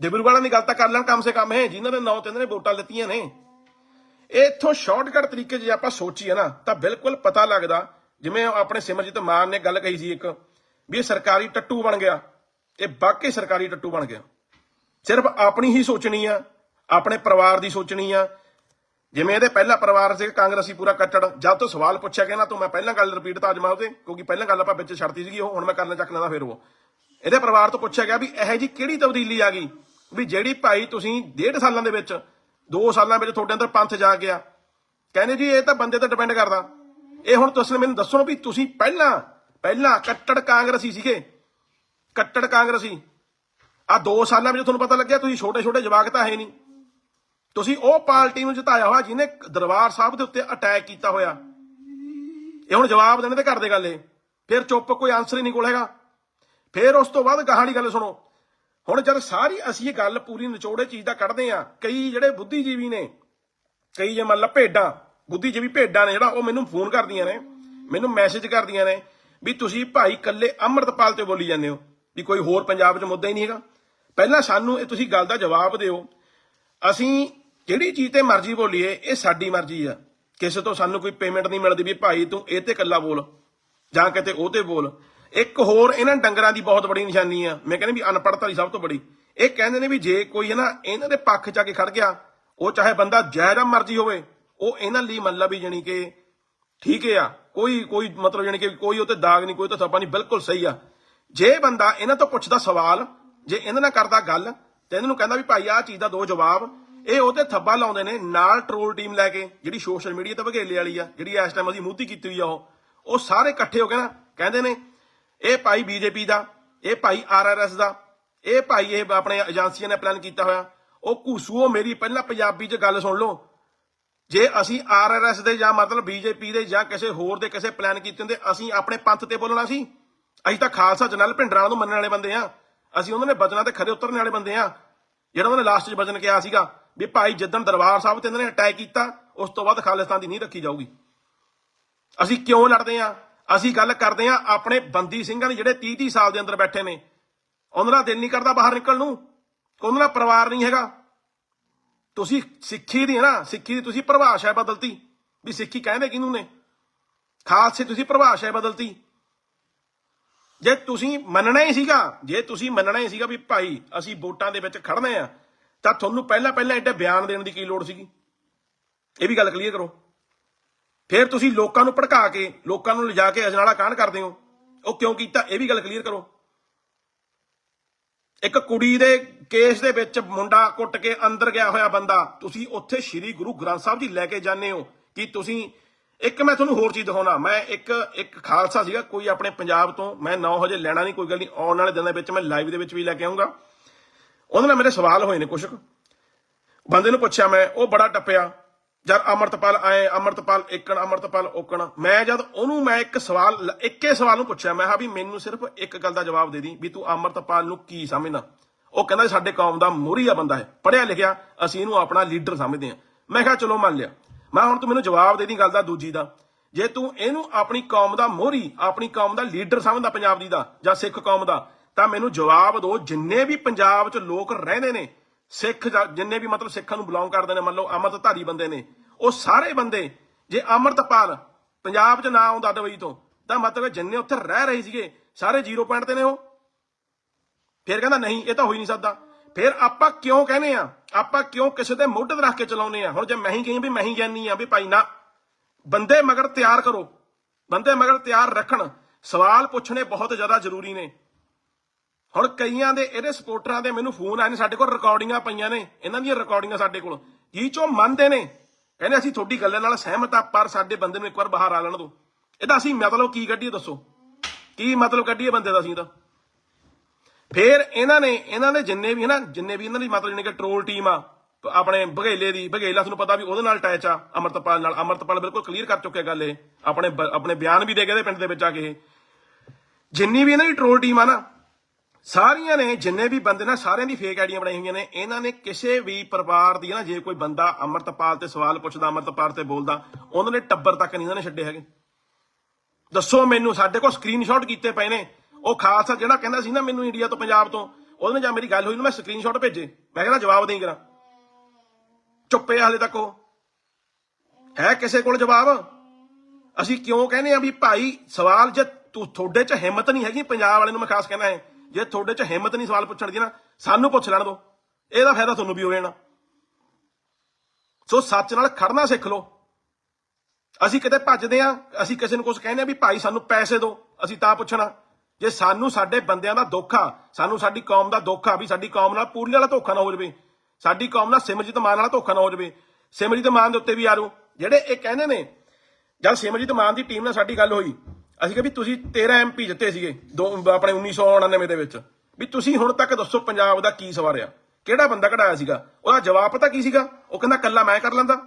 ਦਿਬਰੂਗੜ੍ਹਾਂ ਦੀ ਗੱਲ ਤਾਂ ਕਰ ਲੈਣ, ਕਮ ਸੇ ਕਮ ਹੈ, ਜਿਨ੍ਹਾਂ ਦੇ ਨਾਂ ਤੇ ਇਹਨਾਂ ਨੇ ਵੋਟਾਂ ਲਿੱਤੀਆਂ ਨੇ। ਇਹ ਇੱਥੋਂ ਸ਼ਾਰਟਕਟ ਤਰੀਕੇ ਜੇ ਆਪਾਂ ਸੋਚੀਏ ਨਾ, ਤਾਂ ਬਿਲਕੁਲ ਪਤਾ ਲੱਗਦਾ, ਜਿਵੇਂ ਆਪਣੇ ਸਿਮਰਜੀਤ ਮਾਨ ਨੇ ਗੱਲ ਕਹੀ ਸੀ ਇੱਕ, ਵੀ ਇਹ ਸਰਕਾਰੀ ਟੱਟੂ ਬਣ ਗਿਆ। ਇਹ ਵਾਕਈ ਸਰਕਾਰੀ ਟੱਟੂ ਬਣ ਗਿਆ। ਸਿਰਫ ਆਪਣੀ ਹੀ ਸੋਚਣੀ ਆ, ਆਪਣੇ ਪਰਿਵਾਰ ਦੀ ਸੋਚਣੀ ਆ ਜਿਵੇਂ ਇਹਦੇ ਪਹਿਲਾ ਪਰਿਵਾਰ ਸੀ ਕਾਂਗਰਸੀ ਪੂਰਾ ਕੱਟੜ, ਜਦ ਤੋਂ ਸਵਾਲ ਪੁੱਛਿਆ ਗਿਆ ਨਾ, ਤੂੰ ਮੈਂ ਪਹਿਲਾਂ ਗੱਲ ਰਿਪੀਟ ਤਾਂ ਅਜਮਾ ਉਹਦੇ, ਕਿਉਂਕਿ ਪਹਿਲਾਂ ਗੱਲ ਆਪਾਂ ਵਿੱਚ ਛੱਡਤੀ ਸੀਗੀ, ਉਹ ਹੁਣ ਮੈਂ ਕਰਨ ਚੱਕ ਲੈਂਦਾ ਫਿਰ ਉਹ। ਇਹਦੇ ਪਰਿਵਾਰ ਤੋਂ ਪੁੱਛਿਆ ਗਿਆ ਵੀ ਇਹ ਜੀ ਕਿਹੜੀ ਤਬਦੀਲੀ ਆ ਗਈ? ਵੀ ਜਿਹੜੀ ਭਾਈ ਤੁਸੀਂ ਡੇਢ ਸਾਲਾਂ ਦੇ ਵਿੱਚ 2 ਸਾਲਾਂ ਵਿੱਚ ਤੁਹਾਡੇ ਅੰਦਰ ਪੰਥ ਜਾ ਗਿਆ। ਕਹਿੰਦੇ ਜੀ, ਇਹ ਤਾਂ ਬੰਦੇ ਤੇ ਡਿਪੈਂਡ ਕਰਦਾ। ਇਹ ਹੁਣ ਤੁਸੀਂ ਮੈਨੂੰ ਦੱਸੋ ਵੀ ਤੁਸੀਂ ਪਹਿਲਾਂ ਪਹਿਲਾਂ ਕੱਟੜ ਕਾਂਗਰਸੀ ਸੀਗੇ। ਕੱਟੜ ਕਾਂਗਰਸੀ। ਆ 2 ਸਾਲਾਂ ਵਿੱਚ ਤੁਹਾਨੂੰ ਪਤਾ ਲੱਗਿਆ, ਤੁਸੀਂ ਛੋਟੇ ਛੋਟੇ ਜਵਾਕ ਤਾਂ ਹੈ ਨਹੀਂ। ਤੁਸੀਂ ਉਹ ਪਾਰਟੀ ਨੂੰ ਜਿਤਾਇਆ ਹੋਇਆ ਜਿਹਨੇ ਦਰਬਾਰ ਸਾਹਿਬ ਦੇ ਉੱਤੇ ਅਟੈਕ ਕੀਤਾ ਹੋਇਆ। ਇਹ ਹੁਣ ਜਵਾਬ ਦੇਣੇ ਤੇ ਕਰਦੇ ਗੱਲ ਇਹ ਫਿਰ ਚੁੱਪ ਕੋਈ ਆਨਸਰ ਹੀ ਨਹੀਂ ਕੋਲ ਹੈਗਾ। ਫਿਰ ਉਸ ਤੋਂ ਬਾਅਦ ਗਾਹਾਂ ਗੱਲ ਸੁਣੋ। ਹੁਣ ਜਦ ਸਾਰੀ ਅਸੀਂ ਇਹ ਗੱਲ ਪੂਰੀ ਨਿਚੋੜੇ ਚੀਜ਼ ਦਾ ਕੱਢਦੇ ਆ ਕਈ ਜਿਹੜੇ ਬੁੱਧੀਜੀਵੀ ਨੇ, ਕਈ ਜੇ ਮੰਨ ਲਾ ਭੇਡਾਂ, ਬੁੱਧੀਜੀਵੀ ਭੇਡਾਂ ਨੇ ਜਿਹੜਾ ਉਹ ਮੈਨੂੰ ਫੋਨ ਕਰਦੀਆਂ ਨੇ, ਮੈਨੂੰ ਮੈਸੇਜ ਕਰਦੀਆਂ ਨੇ ਵੀ ਤੁਸੀਂ ਭਾਈ ਕੱਲੇ ਅੰਮ੍ਰਿਤਪਾਲ ਤੇ ਬੋਲੀ ਜਾਂਦੇ ਹੋ, ਵੀ ਕੋਈ ਹੋਰ ਪੰਜਾਬ 'ਚ ਮੁੱਦਾ ਹੀ ਨਹੀਂ ਹੈਗਾ। ਪਹਿਲਾਂ ਸਾਨੂੰ ਇਹ ਤੁਸੀਂ ਗੱਲ ਦਾ ਜਵਾਬ ਦਿਓ। ਅਸੀਂ ਜਿਹੜੀ ਚੀਜ਼ ਤੇ ਮਰਜ਼ੀ ਬੋਲੀਏ, ਇਹ ਸਾਡੀ ਮਰਜ਼ੀ ਆ। ਕਿਸੇ ਤੋਂ ਸਾਨੂੰ ਕੋਈ ਪੇਮੈਂਟ ਨਹੀਂ ਮਿਲਦੀ ਵੀ ਭਾਈ ਤੂੰ ਇਹ ਤੇ ਇਕੱਲਾ ਬੋਲ, ਜਾਂ ਕਿਤੇ ਉਹ ਤੇ ਬੋਲ। ਇੱਕ ਹੋਰ ਇਹਨਾਂ ਡੰਗਰਾਂ ਦੀ ਬਹੁਤ ਬੜੀ ਨਿਸ਼ਾਨੀ ਆ। ਮੈਂ ਕਹਿੰਦਾ ਵੀ ਅਨਪੜ੍ਹਤਾ ਦੀ ਸਭ ਤੋਂ ਬੜੀ। ਇਹ ਕਹਿੰਦੇ ਨੇ ਵੀ ਜੇ ਕੋਈ ਹੈ ਨਾ, ਇਹਨਾਂ ਦੇ ਪੱਖ 'ਚ ਆ ਕੇ ਖੜ ਗਿਆ, ਉਹ ਚਾਹੇ ਬੰਦਾ ਜਿਹੜਾ ਮਰਜ਼ੀ ਹੋਵੇ, ਉਹ ਇਹਨਾਂ ਲਈ ਮੰਨ ਲਾ ਵੀ ਜਾਣੀ ਕਿ ਠੀਕ ਆ। ਕੋਈ ਕੋਈ ਮਤਲਬ ਜਾਣੀ ਕਿ ਕੋਈ ਉਹ ਤੇ ਦਾਗ ਨਹੀਂ, ਕੋਈ ਤਾਂ ਥੱਪਾ ਨਹੀਂ, ਬਿਲਕੁਲ ਸਹੀ ਆ। ਜੇ ਬੰਦਾ ਇਹਨਾਂ ਤੋਂ ਪੁੱਛਦਾ ਸਵਾਲ, ਜੇ ਇਹਨਾਂ ਨਾਲ ਕਰਦਾ ਗੱਲ, ਤੇ ਇਹਨਾਂ ਨੂੰ ਕਹਿੰਦਾ ਵੀ ਭਾਈ ਆਹ ਚੀਜ਼ ਦਾ ਦੋ ਜਵਾਬ ਇਹ ਉਹਤੇ ਥੱਬਾ ਲਾਉਂਦੇ ਨੇ, ਨਾਲ ਟ੍ਰੋਲ ਟੀਮ ਲੈ ਕੇ, ਜਿਹੜੀ ਸੋਸ਼ਲ ਮੀਡੀਆ ਤੇ ਵਗੇਲੇ ਵਾਲੀ ਆ, ਜਿਹੜੀ ਇਸ ਟਾਈਮ ਅਸੀਂ ਮੂਹਤੀ ਕੀਤੀ ਹੋਈ ਆ ਉਹ। ਉਹ ਸਾਰੇ ਇਕੱਠੇ ਹੋ ਕੇ ਨਾ ਕਹਿੰਦੇ ਨੇ, ਇਹ ਭਾਈ ਬੀਜੇਪੀ ਦਾ, ਇਹ ਭਾਈ ਆਰਆਰਐਸ ਦਾ, ਇਹ ਭਾਈ ਇਹ ਆਪਣੇ ਏਜੰਸੀਆਂ ਨੇ ਪਲਾਨ ਕੀਤਾ ਹੋਇਆ। ਉਹ ਘੂਸੂਓ ਮੇਰੀ, ਪਹਿਲਾਂ ਪੰਜਾਬੀ 'ਚ ਗੱਲ ਸੁਣ ਲਓ। ਜੇ ਅਸੀਂ ਆਰਆਰਐਸ ਦੇ ਜਾਂ ਮਤਲਬ ਬੀਜੇਪੀ ਦੇ ਜਾਂ ਕਿਸੇ ਹੋਰ ਦੇ ਕਿਸੇ ਪਲਾਨ ਕੀਤੇ ਹੁੰਦੇ, ਅਸੀਂ ਆਪਣੇ ਪੰਥ ਤੇ ਬੋਲਣਾ ਸੀ। ਅਸੀਂ ਤਾਂ ਖਾਲਸਾ ਜਨਰਲ ਭਿੰਡਰਾਂ ਨੂੰ ਮੰਨਣ ਵਾਲੇ ਬੰਦੇ ਆ। ਅਸੀਂ ਉਹਨਾਂ ਦੇ ਬਚਨਾਂ ਤੇ ਖਰੇ ਉਤਰਨ ਵਾਲੇ ਬੰਦੇ ਆ। ਜਿਹੜਾ ਉਹਨਾਂ ਨੇ ਲਾਸਟ 'ਚ ਬਚਨ ਕਿਹਾ ਸੀਗਾ ਵੀ ਭਾਈ ਜਿੱਦਣ ਦਰਬਾਰ ਸਾਹਿਬ ਤੇ ਇਹਨਾਂ ਨੇ ਅਟੈਕ ਕੀਤਾ, ਉਸ ਤੋਂ ਬਾਅਦ ਖਾਲਿਸਤਾਨ ਦੀ ਨਹੀਂ ਰੱਖੀ ਜਾਊਗੀ। ਅਸੀਂ ਕਿਉਂ ਲੜਦੇ ਆ ਅਸੀਂ ਗੱਲ ਕਰਦੇ ਆ ਆਪਣੇ ਬੰਦੀ ਸਿੰਘਾਂ ਦੀ ਜਿਹੜੇ 30 30 ਸਾਲ ਦੇ ਅੰਦਰ ਬੈਠੇ ਨੇ। ਉਹਨਾਂ ਦਾ ਦਿਲ ਨਹੀਂ ਕਰਦਾ ਬਾਹਰ ਨਿਕਲਣ ਨੂੰ। ਉਹਨਾਂ ਦਾ ਪਰਿਵਾਰ ਨਹੀਂ ਹੈਗਾ। ਤੁਸੀਂ ਸਿੱਖੀ ਦੀ ਹੈ ਨਾ, ਸਿੱਖੀ ਦੀ ਤੁਸੀਂ ਪਰਿਭਾਸ਼ਾ ਬਦਲਤੀ। ਵੀ ਸਿੱਖੀ ਕਹਿੰਦੇ ਕਿਹਨੂੰ ਨੇ? ਖਾਲਸੇ ਤੁਸੀਂ ਪਰਿਭਾਸ਼ਾ ਬਦਲਤੀ। ਜੇ ਤੁਸੀਂ ਮੰਨਣਾ ਹੀ ਸੀਗਾ, ਜੇ ਤੁਸੀਂ ਮੰਨਣਾ ਹੀ ਸੀਗਾ ਵੀ ਭਾਈ ਅਸੀਂ ਵੋਟਾਂ ਦੇ ਵਿੱਚ ਖੜਨੇ ਆ ਤਾਂ ਤੁਹਾਨੂੰ ਪਹਿਲਾਂ ਪਹਿਲਾਂ ਐਡੇ ਬਿਆਨ ਦੇਣ ਦੀ ਕੀ ਲੋੜ ਸੀਗੀ? ਇਹ ਵੀ ਗੱਲ ਕਲੀਅਰ ਕਰੋ। ਫਿਰ ਤੁਸੀਂ ਲੋਕਾਂ ਨੂੰ ਭੜਕਾ ਕੇ, ਲੋਕਾਂ ਨੂੰ ਲਿਜਾ ਕੇ ਅਜਨਾਲਾ ਕਾਂਡ ਕਰਦੇ ਹੋ। ਉਹ ਕਿਉਂ ਕੀਤਾ? ਇਹ ਵੀ ਗੱਲ ਕਲੀਅਰ ਕਰੋ। ਇੱਕ ਕੁੜੀ ਦੇ ਕੇਸ ਦੇ ਵਿੱਚ ਮੁੰਡਾ ਕੁੱਟ ਕੇ ਅੰਦਰ ਗਿਆ ਹੋਇਆ ਬੰਦਾ, ਤੁਸੀਂ ਉੱਥੇ ਸ੍ਰੀ ਗੁਰੂ ਗ੍ਰੰਥ ਸਾਹਿਬ ਜੀ ਲੈ ਕੇ ਜਾਂਦੇ ਹੋ ਕਿ ਤੁਸੀਂ ਇੱਕ ਮੈਂ ਤੁਹਾਨੂੰ ਹੋਰ ਚੀਜ਼ ਦਿਖਾਉਣਾ। ਮੈਂ ਇੱਕ ਇੱਕ ਖਾਲਸਾ ਸੀਗਾ, ਕੋਈ ਆਪਣੇ ਪੰਜਾਬ ਤੋਂ, ਮੈਂ 9 ਹਜੇ ਲੈਣਾ ਨਹੀਂ, ਕੋਈ ਗੱਲ ਨਹੀਂ, ਆਉਣ ਵਾਲੇ ਦਿਨਾਂ ਦੇ ਵਿੱਚ ਮੈਂ ਲਾਈਵ ਦੇ ਵਿੱਚ ਵੀ ਲੈ ਕੇ ਆਉਂਗਾ ਉਹਦੇ ਨਾਲ ਮੇਰੇ ਸਵਾਲ ਹੋਏ ਨੇ ਕੁਛ ਬੰਦੇ ਨੂੰ ਪੁੱਛਿਆ ਮੈਂ, ਉਹ ਬੜਾ ਟੱਪਿਆ, ਜਦ ਅਮਰਤਪਾਲ ਆਏ, ਅਮਰਤਪਾਲ ਏਕਣ, ਅਮਰਤਪਾਲ ਓਕਣ। ਮੈਂ ਜਦ ਉਹਨੂੰ, ਮੈਂ ਇੱਕ ਸਵਾਲ ਇੱਕੇ ਸਵਾਲ ਨੂੰ ਪੁੱਛਿਆ, ਮੈਂ ਕਿਹਾ ਵੀ ਮੈਨੂੰ ਸਿਰਫ ਇੱਕ ਗੱਲ ਦਾ ਜਵਾਬ ਦੇ ਦੀ, ਵੀ ਤੂੰ ਅਮਰਤਪਾਲ ਨੂੰ ਕੀ ਸਮਝਦਾ? ਉਹ ਕਹਿੰਦਾ, ਸਾਡੇ ਕੌਮ ਦਾ ਮੋਹਰੀ ਮੋਹਰੀਆ ਬੰਦਾ ਹੈ ਪੜਿਆ ਲਿਖਿਆ, ਅਸੀਂ ਇਹਨੂੰ ਆਪਣਾ ਲੀਡਰ ਸਮਝਦੇ ਹਾਂ। ਮੈਂ ਕਿਹਾ, ਚਲੋ ਮੰਨ ਲਿਆ। ਮੈਂ ਹੁਣ ਤੂੰ ਮੈਨੂੰ ਜਵਾਬ ਦੇ ਦੀ ਗੱਲ ਦਾ, ਦੂਜੀ ਦਾ। ਜੇ ਤੂੰ ਇਹਨੂੰ ਆਪਣੀ ਕੌਮ ਦਾ ਮੋਹਰੀ ਆਪਣੀ ਕੌਮ ਦਾ ਲੀਡਰ ਸਮਝਦਾ, ਪੰਜਾਬ ਦੀ ਦਾ, ਜਾਂ ਸਿੱਖ ਕੌਮ ਦਾ ਤਾਂ ਮੈਨੂੰ ਜਵਾਬ ਦਿਓ, ਜਿੰਨੇ ਵੀ ਪੰਜਾਬ 'ਚ ਲੋਕ ਰਹਿੰਦੇ ਨੇ, ਸਿੱਖ ਜਾਂ ਜਿੰਨੇ ਵੀ ਮਤਲਬ ਸਿੱਖਾਂ ਨੂੰ ਬਿਲੋਂਗ ਕਰਦੇ ਨੇ, ਮੰਨ ਲਓ ਅੰਮ੍ਰਿਤਧਾਰੀ ਬੰਦੇ ਨੇ, ਉਹ ਸਾਰੇ ਬੰਦੇ, ਜੇ ਅੰਮ੍ਰਿਤਪਾਲ ਪੰਜਾਬ 'ਚ ਨਾ ਆਉਂਦਾ ਦਵਾਈ ਤੋਂ, ਤਾਂ ਮਤਲਬ ਜਿੰਨੇ ਉੱਥੇ ਰਹਿ ਰਹੇ ਸੀਗੇ, ਸਾਰੇ ਜ਼ੀਰੋ ਪੁਆਇੰਟ ਤੇ ਨੇ ਉਹ। ਫਿਰ ਕਹਿੰਦਾ, ਨਹੀਂ, ਇਹ ਤਾਂ ਹੋ ਹੀ ਨਹੀਂ ਸਕਦਾ। ਫਿਰ ਆਪਾਂ ਕਿਉਂ ਕਹਿੰਦੇ ਆ ਆਪਾਂ ਕਿਉਂ ਕਿਸੇ ਦੇ ਮੋਢੇ ਤੇ ਰੱਖ ਕੇ ਚਲਾਉਨੇ ਆ ਹੁਣ ਜੇ ਮੈਂ ਹੀ ਕਹੀ ਵੀ ਮੈਂ ਹੀ ਗਿਆਨੀ ਆ ਵੀ ਭਾਈ ਨਾ, ਬੰਦੇ ਮਗਰ ਤਿਆਰ ਕਰੋ, ਬੰਦੇ ਮਗਰ ਤਿਆਰ ਰੱਖਣ, ਸਵਾਲ ਪੁੱਛਣੇ ਬਹੁਤ ਜ਼ਿਆਦਾ ਜ਼ਰੂਰੀ ਨੇ। ਹੁਣ ਕਈਆਂ ਦੇ, ਇਹਦੇ ਸਪੋਰਟਰਾਂ ਦੇ ਮੈਨੂੰ ਫੋਨ ਆਏ ਨੇ, ਸਾਡੇ ਕੋਲ ਰਿਕਾਰਡਿੰਗਾਂ ਪਈਆਂ ਨੇ, ਇਹਨਾਂ ਦੀਆਂ ਰਿਕਾਰਡਿੰਗਾਂ ਸਾਡੇ ਕੋਲ। ਕੀ ਚੋਂ ਮੰਨਦੇ ਨੇ, ਕਹਿੰਦੇ ਅਸੀਂ ਤੁਹਾਡੀ ਗੱਲ ਨਾਲ ਸਹਿਮਤ ਆ, ਪਰ ਸਾਡੇ ਬੰਦੇ ਨੂੰ ਇੱਕ ਵਾਰ ਬਾਹਰ ਆ ਲੈਣ ਦਿਓ। ਇਹਦਾ ਅਸੀਂ ਮਤਲਬ ਕੀ ਕੱਢੀਏ ਦੱਸੋ? ਕੀ ਮਤਲਬ ਕੱਢੀਏ ਬੰਦੇ ਦਾ ਅਸੀਂ ਤਾਂ ਫੇਰ ਇਹਨਾਂ ਨੇ, ਇਹਨਾਂ ਦੇ ਜਿੰਨੇ ਵੀ, ਹਨਾ, ਜਿੰਨੇ ਵੀ ਇਹਨਾਂ ਦੀ ਮਤਲਬ ਜਾਣੀ ਕਿ ਟ੍ਰੋਲ ਟੀਮ ਆ, ਆਪਣੇ ਬਘੇਲੇ ਦੀ, ਬਘੇਲਾ ਤੁਹਾਨੂੰ ਪਤਾ ਵੀ ਉਹਦੇ ਨਾਲ ਅਟੈਚ ਆ, ਅਮਰਤਪਾਲ ਨਾਲ। ਅਮਰਤਪਾਲ ਬਿਲਕੁਲ ਕਲੀਅਰ ਕਰ ਚੁੱਕਿਆ ਗੱਲ ਇਹ, ਆਪਣੇ ਬ- ਆਪਣੇ ਬਿਆਨ ਵੀ ਦੇ ਕੇ ਇਹਦੇ ਪਿੰਡ ਦੇ ਵਿੱਚ ਆ ਕੇ ਇਹ। ਜਿੰਨੀ ਵੀ ਇਹਨਾਂ ਦੀ ਟ੍ਰੋਲ ਟੀਮ ਆ ਨਾ ਸਾਰੀਆਂ ਨੇ ਜਿੰਨੇ ਵੀ ਬੰਦੇ ਨਾ ਸਾਰਿਆਂ ਦੀ ਫੇਕ ਆਈਡੀਆਂ ਬਣਾਈ ਹੋਈਆਂ ਨੇ, ਇਹਨਾਂ ਨੇ ਕਿਸੇ ਵੀ ਪਰਿਵਾਰ ਦੀ ਨਾ ਜੇ ਕੋਈ ਬੰਦਾ ਅਮਰਤਪਾਲ ਤੇ ਸਵਾਲ ਪੁੱਛਦਾ, ਅਮਰਤਪਾਲ ਤੇ ਬੋਲਦਾ, ਉਹਨਾਂ ਨੇ ਟੱਬਰ ਤੱਕ ਨਹੀਂ ਇਹਨਾਂ ਨੇ ਛੱਡੇ ਹੈਗੇ। ਦੱਸੋ ਮੈਨੂੰ, ਸਾਡੇ ਕੋਲ ਸਕਰੀਨਸ਼ਾਟ ਕੀਤੇ ਪਏ ਨੇ। ਉਹ ਖਾਲਸਾ ਜਿਹੜਾ ਕਹਿੰਦਾ ਸੀ ਨਾ ਮੈਨੂੰ ਇੰਡੀਆ ਤੋਂ ਪੰਜਾਬ ਤੋਂ ਉਹਦੇ ਨਾਲ ਜਾਂ ਮੇਰੀ ਗੱਲ ਹੋਈ ਨਾ ਮੈਂ ਸਕਰੀਨਸ਼ਾਟ ਭੇਜੇ। ਮੈਂ ਕਹਿੰਦਾ ਜਵਾਬ ਦੇਈ ਕਰਾਂ। ਚੁੱਪੇ ਆ ਹਾਲੇ ਤੱਕ ਉਹ। ਹੈ ਕਿਸੇ ਕੋਲ ਜਵਾਬ? ਅਸੀਂ ਕਿਉਂ ਕਹਿੰਦੇ ਆ ਵੀ ਭਾਈ ਸਵਾਲ ਜੇ ਤੂੰ ਤੁਹਾਡੇ 'ਚ ਹਿੰਮਤ ਨਹੀਂ ਹੈਗੀ, ਪੰਜਾਬ ਵਾਲੇ ਨੂੰ ਮੈਂ ਖਾਸ ਕਹਿਣਾ ਹੈ। ਜੇ ਤੁਹਾਡੇ 'ਚ ਹਿੰਮਤ ਨਹੀਂ ਸਵਾਲ ਪੁੱਛਣ ਦੀ ਨਾ, ਸਾਨੂੰ ਪੁੱਛ ਲੈਣ ਦਿਓ ਇਹਦਾ ਫਾਇਦਾ ਤੁਹਾਨੂੰ ਵੀ ਹੋ ਜਾਣਾ। ਸੋ ਸੱਚ ਨਾਲ ਖੜਨਾ ਸਿੱਖ ਲਓ। ਅਸੀਂ ਕਿਤੇ ਭੱਜਦੇ ਆ ਅਸੀਂ ਕਿਸੇ ਨੂੰ ਕੁਝ ਕਹਿੰਦੇ ਆ ਵੀ ਭਾਈ ਸਾਨੂੰ ਪੈਸੇ ਦਿਓ, ਅਸੀਂ ਤਾਂ ਪੁੱਛਣਾ। ਜੇ ਸਾਨੂੰ ਸਾਡੇ ਬੰਦਿਆਂ ਦਾ ਦੁੱਖ ਆ, ਸਾਨੂੰ ਸਾਡੀ ਕੌਮ ਦਾ ਦੁੱਖ ਆ ਵੀ ਸਾਡੀ ਕੌਮ ਨਾਲ ਪੂਰੀ ਵਾਲਾ ਧੋਖਾ ਨਾ ਹੋ ਜਾਵੇ, ਸਾਡੀ ਕੌਮ ਨਾਲ ਸਿਮਰਜੀਤ ਮਾਨ ਵਾਲਾ ਧੋਖਾ ਨਾ ਹੋ ਜਾਵੇ। ਸਿਮਰਜੀਤ ਮਾਨ ਦੇ ਉੱਤੇ ਵੀ ਆਰੂ, ਜਿਹੜੇ ਇਹ ਕਹਿੰਦੇ ਨੇ, ਜਦ ਸਿਮਰਜੀਤ ਮਾਨ ਦੀ ਟੀਮ ਨਾਲ ਸਾਡੀ ਗੱਲ ਹੋਈ ਅਸੀਂ ਕਿਹਾ ਵੀ ਤੁਸੀਂ 13 ਐਮਪੀ ਜਿੱਤੇ ਸੀਗੇ, ਦੋ ਆਪਣੇ 1999 ਦੇ ਵਿੱਚ। ਵੀ ਤੁਸੀਂ ਹੁਣ ਤੱਕ ਦੱਸੋ ਪੰਜਾਬ ਦਾ ਕੀ ਸਵਾਰਿਆ ਕਿਹੜਾ ਬੰਦਾ ਕਢਾਇਆ ਸੀਗਾ? ਉਹਦਾ ਜਵਾਬ ਪਤਾ ਕੀ ਸੀਗਾ? ਉਹ ਕਹਿੰਦਾ, ਕੱਲਾ ਮੈਂ ਕਰ ਲੈਂਦਾ।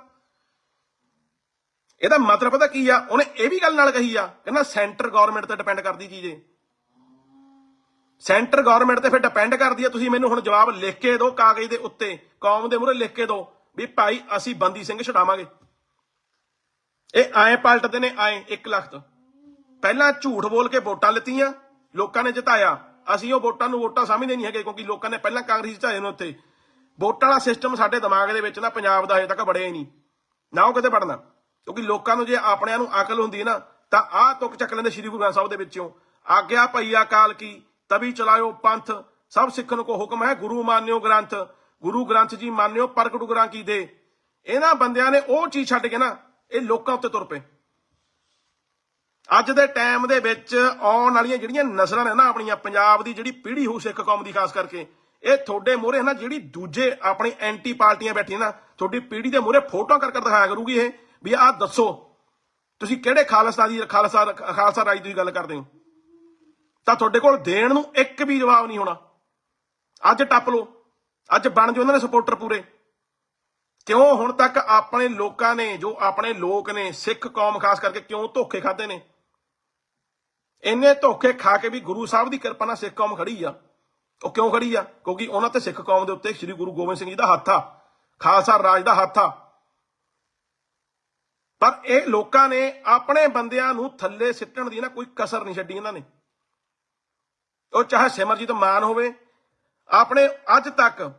ਇਹਦਾ ਮਤਲਬ ਪਤਾ ਕੀ ਆ? ਉਹਨੇ ਇਹ ਵੀ ਗੱਲ ਨਾਲ ਕਹੀ ਆ। ਕਹਿੰਦਾ, ਸੈਂਟਰ ਗਵਰਨਮੈਂਟ ਤੇ ਡਿਪੈਂਡ ਕਰਦੀ ਚੀਜ਼ ਇਹ ਸੈਂਟਰ ਗਵਰਨਮੈਂਟ ਤੇ ਫਿਰ ਡਿਪੈਂਡ ਕਰਦੀ ਆ। ਤੁਸੀਂ ਮੈਨੂੰ ਹੁਣ ਜਵਾਬ ਲਿਖ ਕੇ ਦਿਓ ਕਾਗਜ਼ ਦੇ ਉੱਤੇ, ਕੌਮ ਦੇ ਮੂਹਰੇ ਲਿਖ ਕੇ ਦਿਓ ਵੀ ਭਾਈ ਅਸੀਂ ਬੰਦੀ ਸਿੰਘ ਛਡਾਵਾਂਗੇ। ਇਹ ਆਏ ਪਲਟਦੇ ਨੇ ਆਏ 1 ਲੱਖ ਤੋਂ। ਪਹਿਲਾਂ ਝੂਠ ਬੋਲ ਕੇ ਵੋਟਾਂ ਲਿੱਤੀਆਂ, ਲੋਕਾਂ ਨੇ ਜਿਤਾਇਆ। ਅਸੀਂ ਉਹ ਵੋਟਾਂ ਨੂੰ ਵੋਟਾਂ ਸਮਝਦੇ ਨਹੀਂ ਹੈਗੇ, ਕਿਉਂਕਿ ਲੋਕਾਂ ਨੇ ਪਹਿਲਾਂ ਕਾਂਗਰਸ ਜਿਤਾਏ ਨੇ ਉੱਥੇ। ਵੋਟਾਂ ਵਾਲਾ ਸਿਸਟਮ ਸਾਡੇ ਦਿਮਾਗ ਦੇ ਵਿੱਚ ਨਾ ਪੰਜਾਬ ਦਾ ਹਜੇ ਤੱਕ ਵੜਿਆ ਹੀ ਨਹੀਂ। ਨਾ ਉਹ ਕਿਤੇ ਵੜਨਾ। ਕਿਉਂਕਿ ਲੋਕਾਂ ਨੂੰ ਜੇ ਆਪਣਿਆਂ ਨੂੰ ਅਕਲ ਹੁੰਦੀ ਹੈ ਨਾ, ਤਾਂ ਆਹ ਤੁਕ ਚੱਕ ਲੈਂਦੇ ਸ੍ਰੀ ਗੁਰੂ ਗ੍ਰੰਥ ਸਾਹਿਬ ਦੇ ਵਿੱਚੋਂ। ਆਗਿਆ ਭਈਆ ਕਾਲ ਕੀ, ਤਵੀ ਚਲਾਇਓ ਪੰਥ। ਸਭ ਸਿੱਖਣ ਕੋ ਹੁਕਮ ਹੈ ਗੁਰੂ ਮਾਨਿਓ ਗ੍ਰੰਥ। ਗੁਰੂ ਗ੍ਰੰਥ ਜੀ ਮਾਨਿਓ ਪ੍ਰਗਟ ਗੁਰਾਂ ਕੀ ਦੇ। ਇਹਨਾਂ ਬੰਦਿਆਂ ਨੇ ਉਹ ਚੀਜ਼ ਛੱਡ ਕੇ ਨਾ ਇਹ ਲੋਕਾਂ ਉੱਤੇ ਤੁਰ ਪਏ। ਅੱਜ ਦੇ ਟਾਈਮ ਦੇ ਵਿੱਚ ਆਉਣ ਵਾਲੀਆਂ ਜਿਹੜੀਆਂ ਨਸਲਾਂ ਨੇ ਨਾ ਆਪਣੀਆਂ, ਪੰਜਾਬ ਦੀ ਜਿਹੜੀ ਪੀੜ੍ਹੀ ਹੋ ਸਿੱਖ ਕੌਮ ਦੀ ਖਾਸ ਕਰਕੇ, ਇਹ ਤੁਹਾਡੇ ਮੂਹਰੇ ਨਾ ਜਿਹੜੀ ਦੂਜੇ ਆਪਣੀ ਐਂਟੀ ਪਾਰਟੀਆਂ ਬੈਠੀਆਂ ਨਾ, ਤੁਹਾਡੀ ਪੀੜ੍ਹੀ ਦੇ ਮੂਹਰੇ ਫੋਟੋਆਂ ਕਰ ਕਰ ਦਿਖਾਇਆ ਕਰੂਗੀ ਇਹ, ਵੀ ਆਹ ਦੱਸੋ, ਤੁਸੀਂ ਕਿਹੜੇ ਖਾਲਸਾ ਦੀ, ਖਾਲਸਾ ਖਾਲਸਾ ਰਾਜ ਦੀ ਗੱਲ ਕਰਦੇ ਹੋ? ਤਾਂ ਤੁਹਾਡੇ ਕੋਲ ਦੇਣ ਨੂੰ ਇੱਕ ਵੀ ਜਵਾਬ ਨਹੀਂ ਹੋਣਾ। ਅੱਜ ਟੱਪ ਲਓ, ਅੱਜ ਬਣ ਜੋ ਉਹਨਾਂ ਦੇ ਸਪੋਰਟਰ ਪੂਰੇ। ਕਿਉਂ ਹੁਣ ਤੱਕ ਆਪਣੇ ਲੋਕਾਂ ਨੇ, ਜੋ ਆਪਣੇ ਲੋਕ ਨੇ, ਸਿੱਖ ਕੌਮ ਖਾਸ ਕਰਕੇ ਕਿਉਂ ਧੋਖੇ ਖਾਦੇ ਨੇ? ਇੰਨੇ ਧੋਖੇ ਖਾ ਕੇ ਵੀ ਗੁਰੂ ਸਾਹਿਬ ਦੀ ਕਿਰਪਾ ਨਾਲ ਸਿੱਖ ਕੌਮ ਖੜੀ ਆ। ਉਹ ਕਿਉਂ ਖੜੀ ਆ? ਕਿਉਂਕਿ ਉਹਨਾਂ ਤੇ ਸਿੱਖ ਕੌਮ ਦੇ ਉੱਤੇ ਸ੍ਰੀ ਗੁਰੂ ਗੋਬਿੰਦ ਸਿੰਘ ਜੀ ਦਾ ਹੱਥ ਆ। ਖਾਲਸਾ ਰਾਜ ਦਾ ਹੱਥ ਆ। ਪਰ ਇਹ ਲੋਕਾਂ ਨੇ ਆਪਣੇ ਬੰਦਿਆਂ ਨੂੰ ਥੱਲੇ ਸਿੱਟਣ ਦੀ ਨਾ ਕੋਈ ਕਸਰ ਨਹੀਂ ਛੱਡੀ ਇਹਨਾਂ ਨੇ। ਉਹ ਚਾਹੇ ਸਿਮਰਜੀਤ ਮਾਨ ਹੋਵੇ, ਆਪਣੇ ਅੱਜ ਤੱਕ,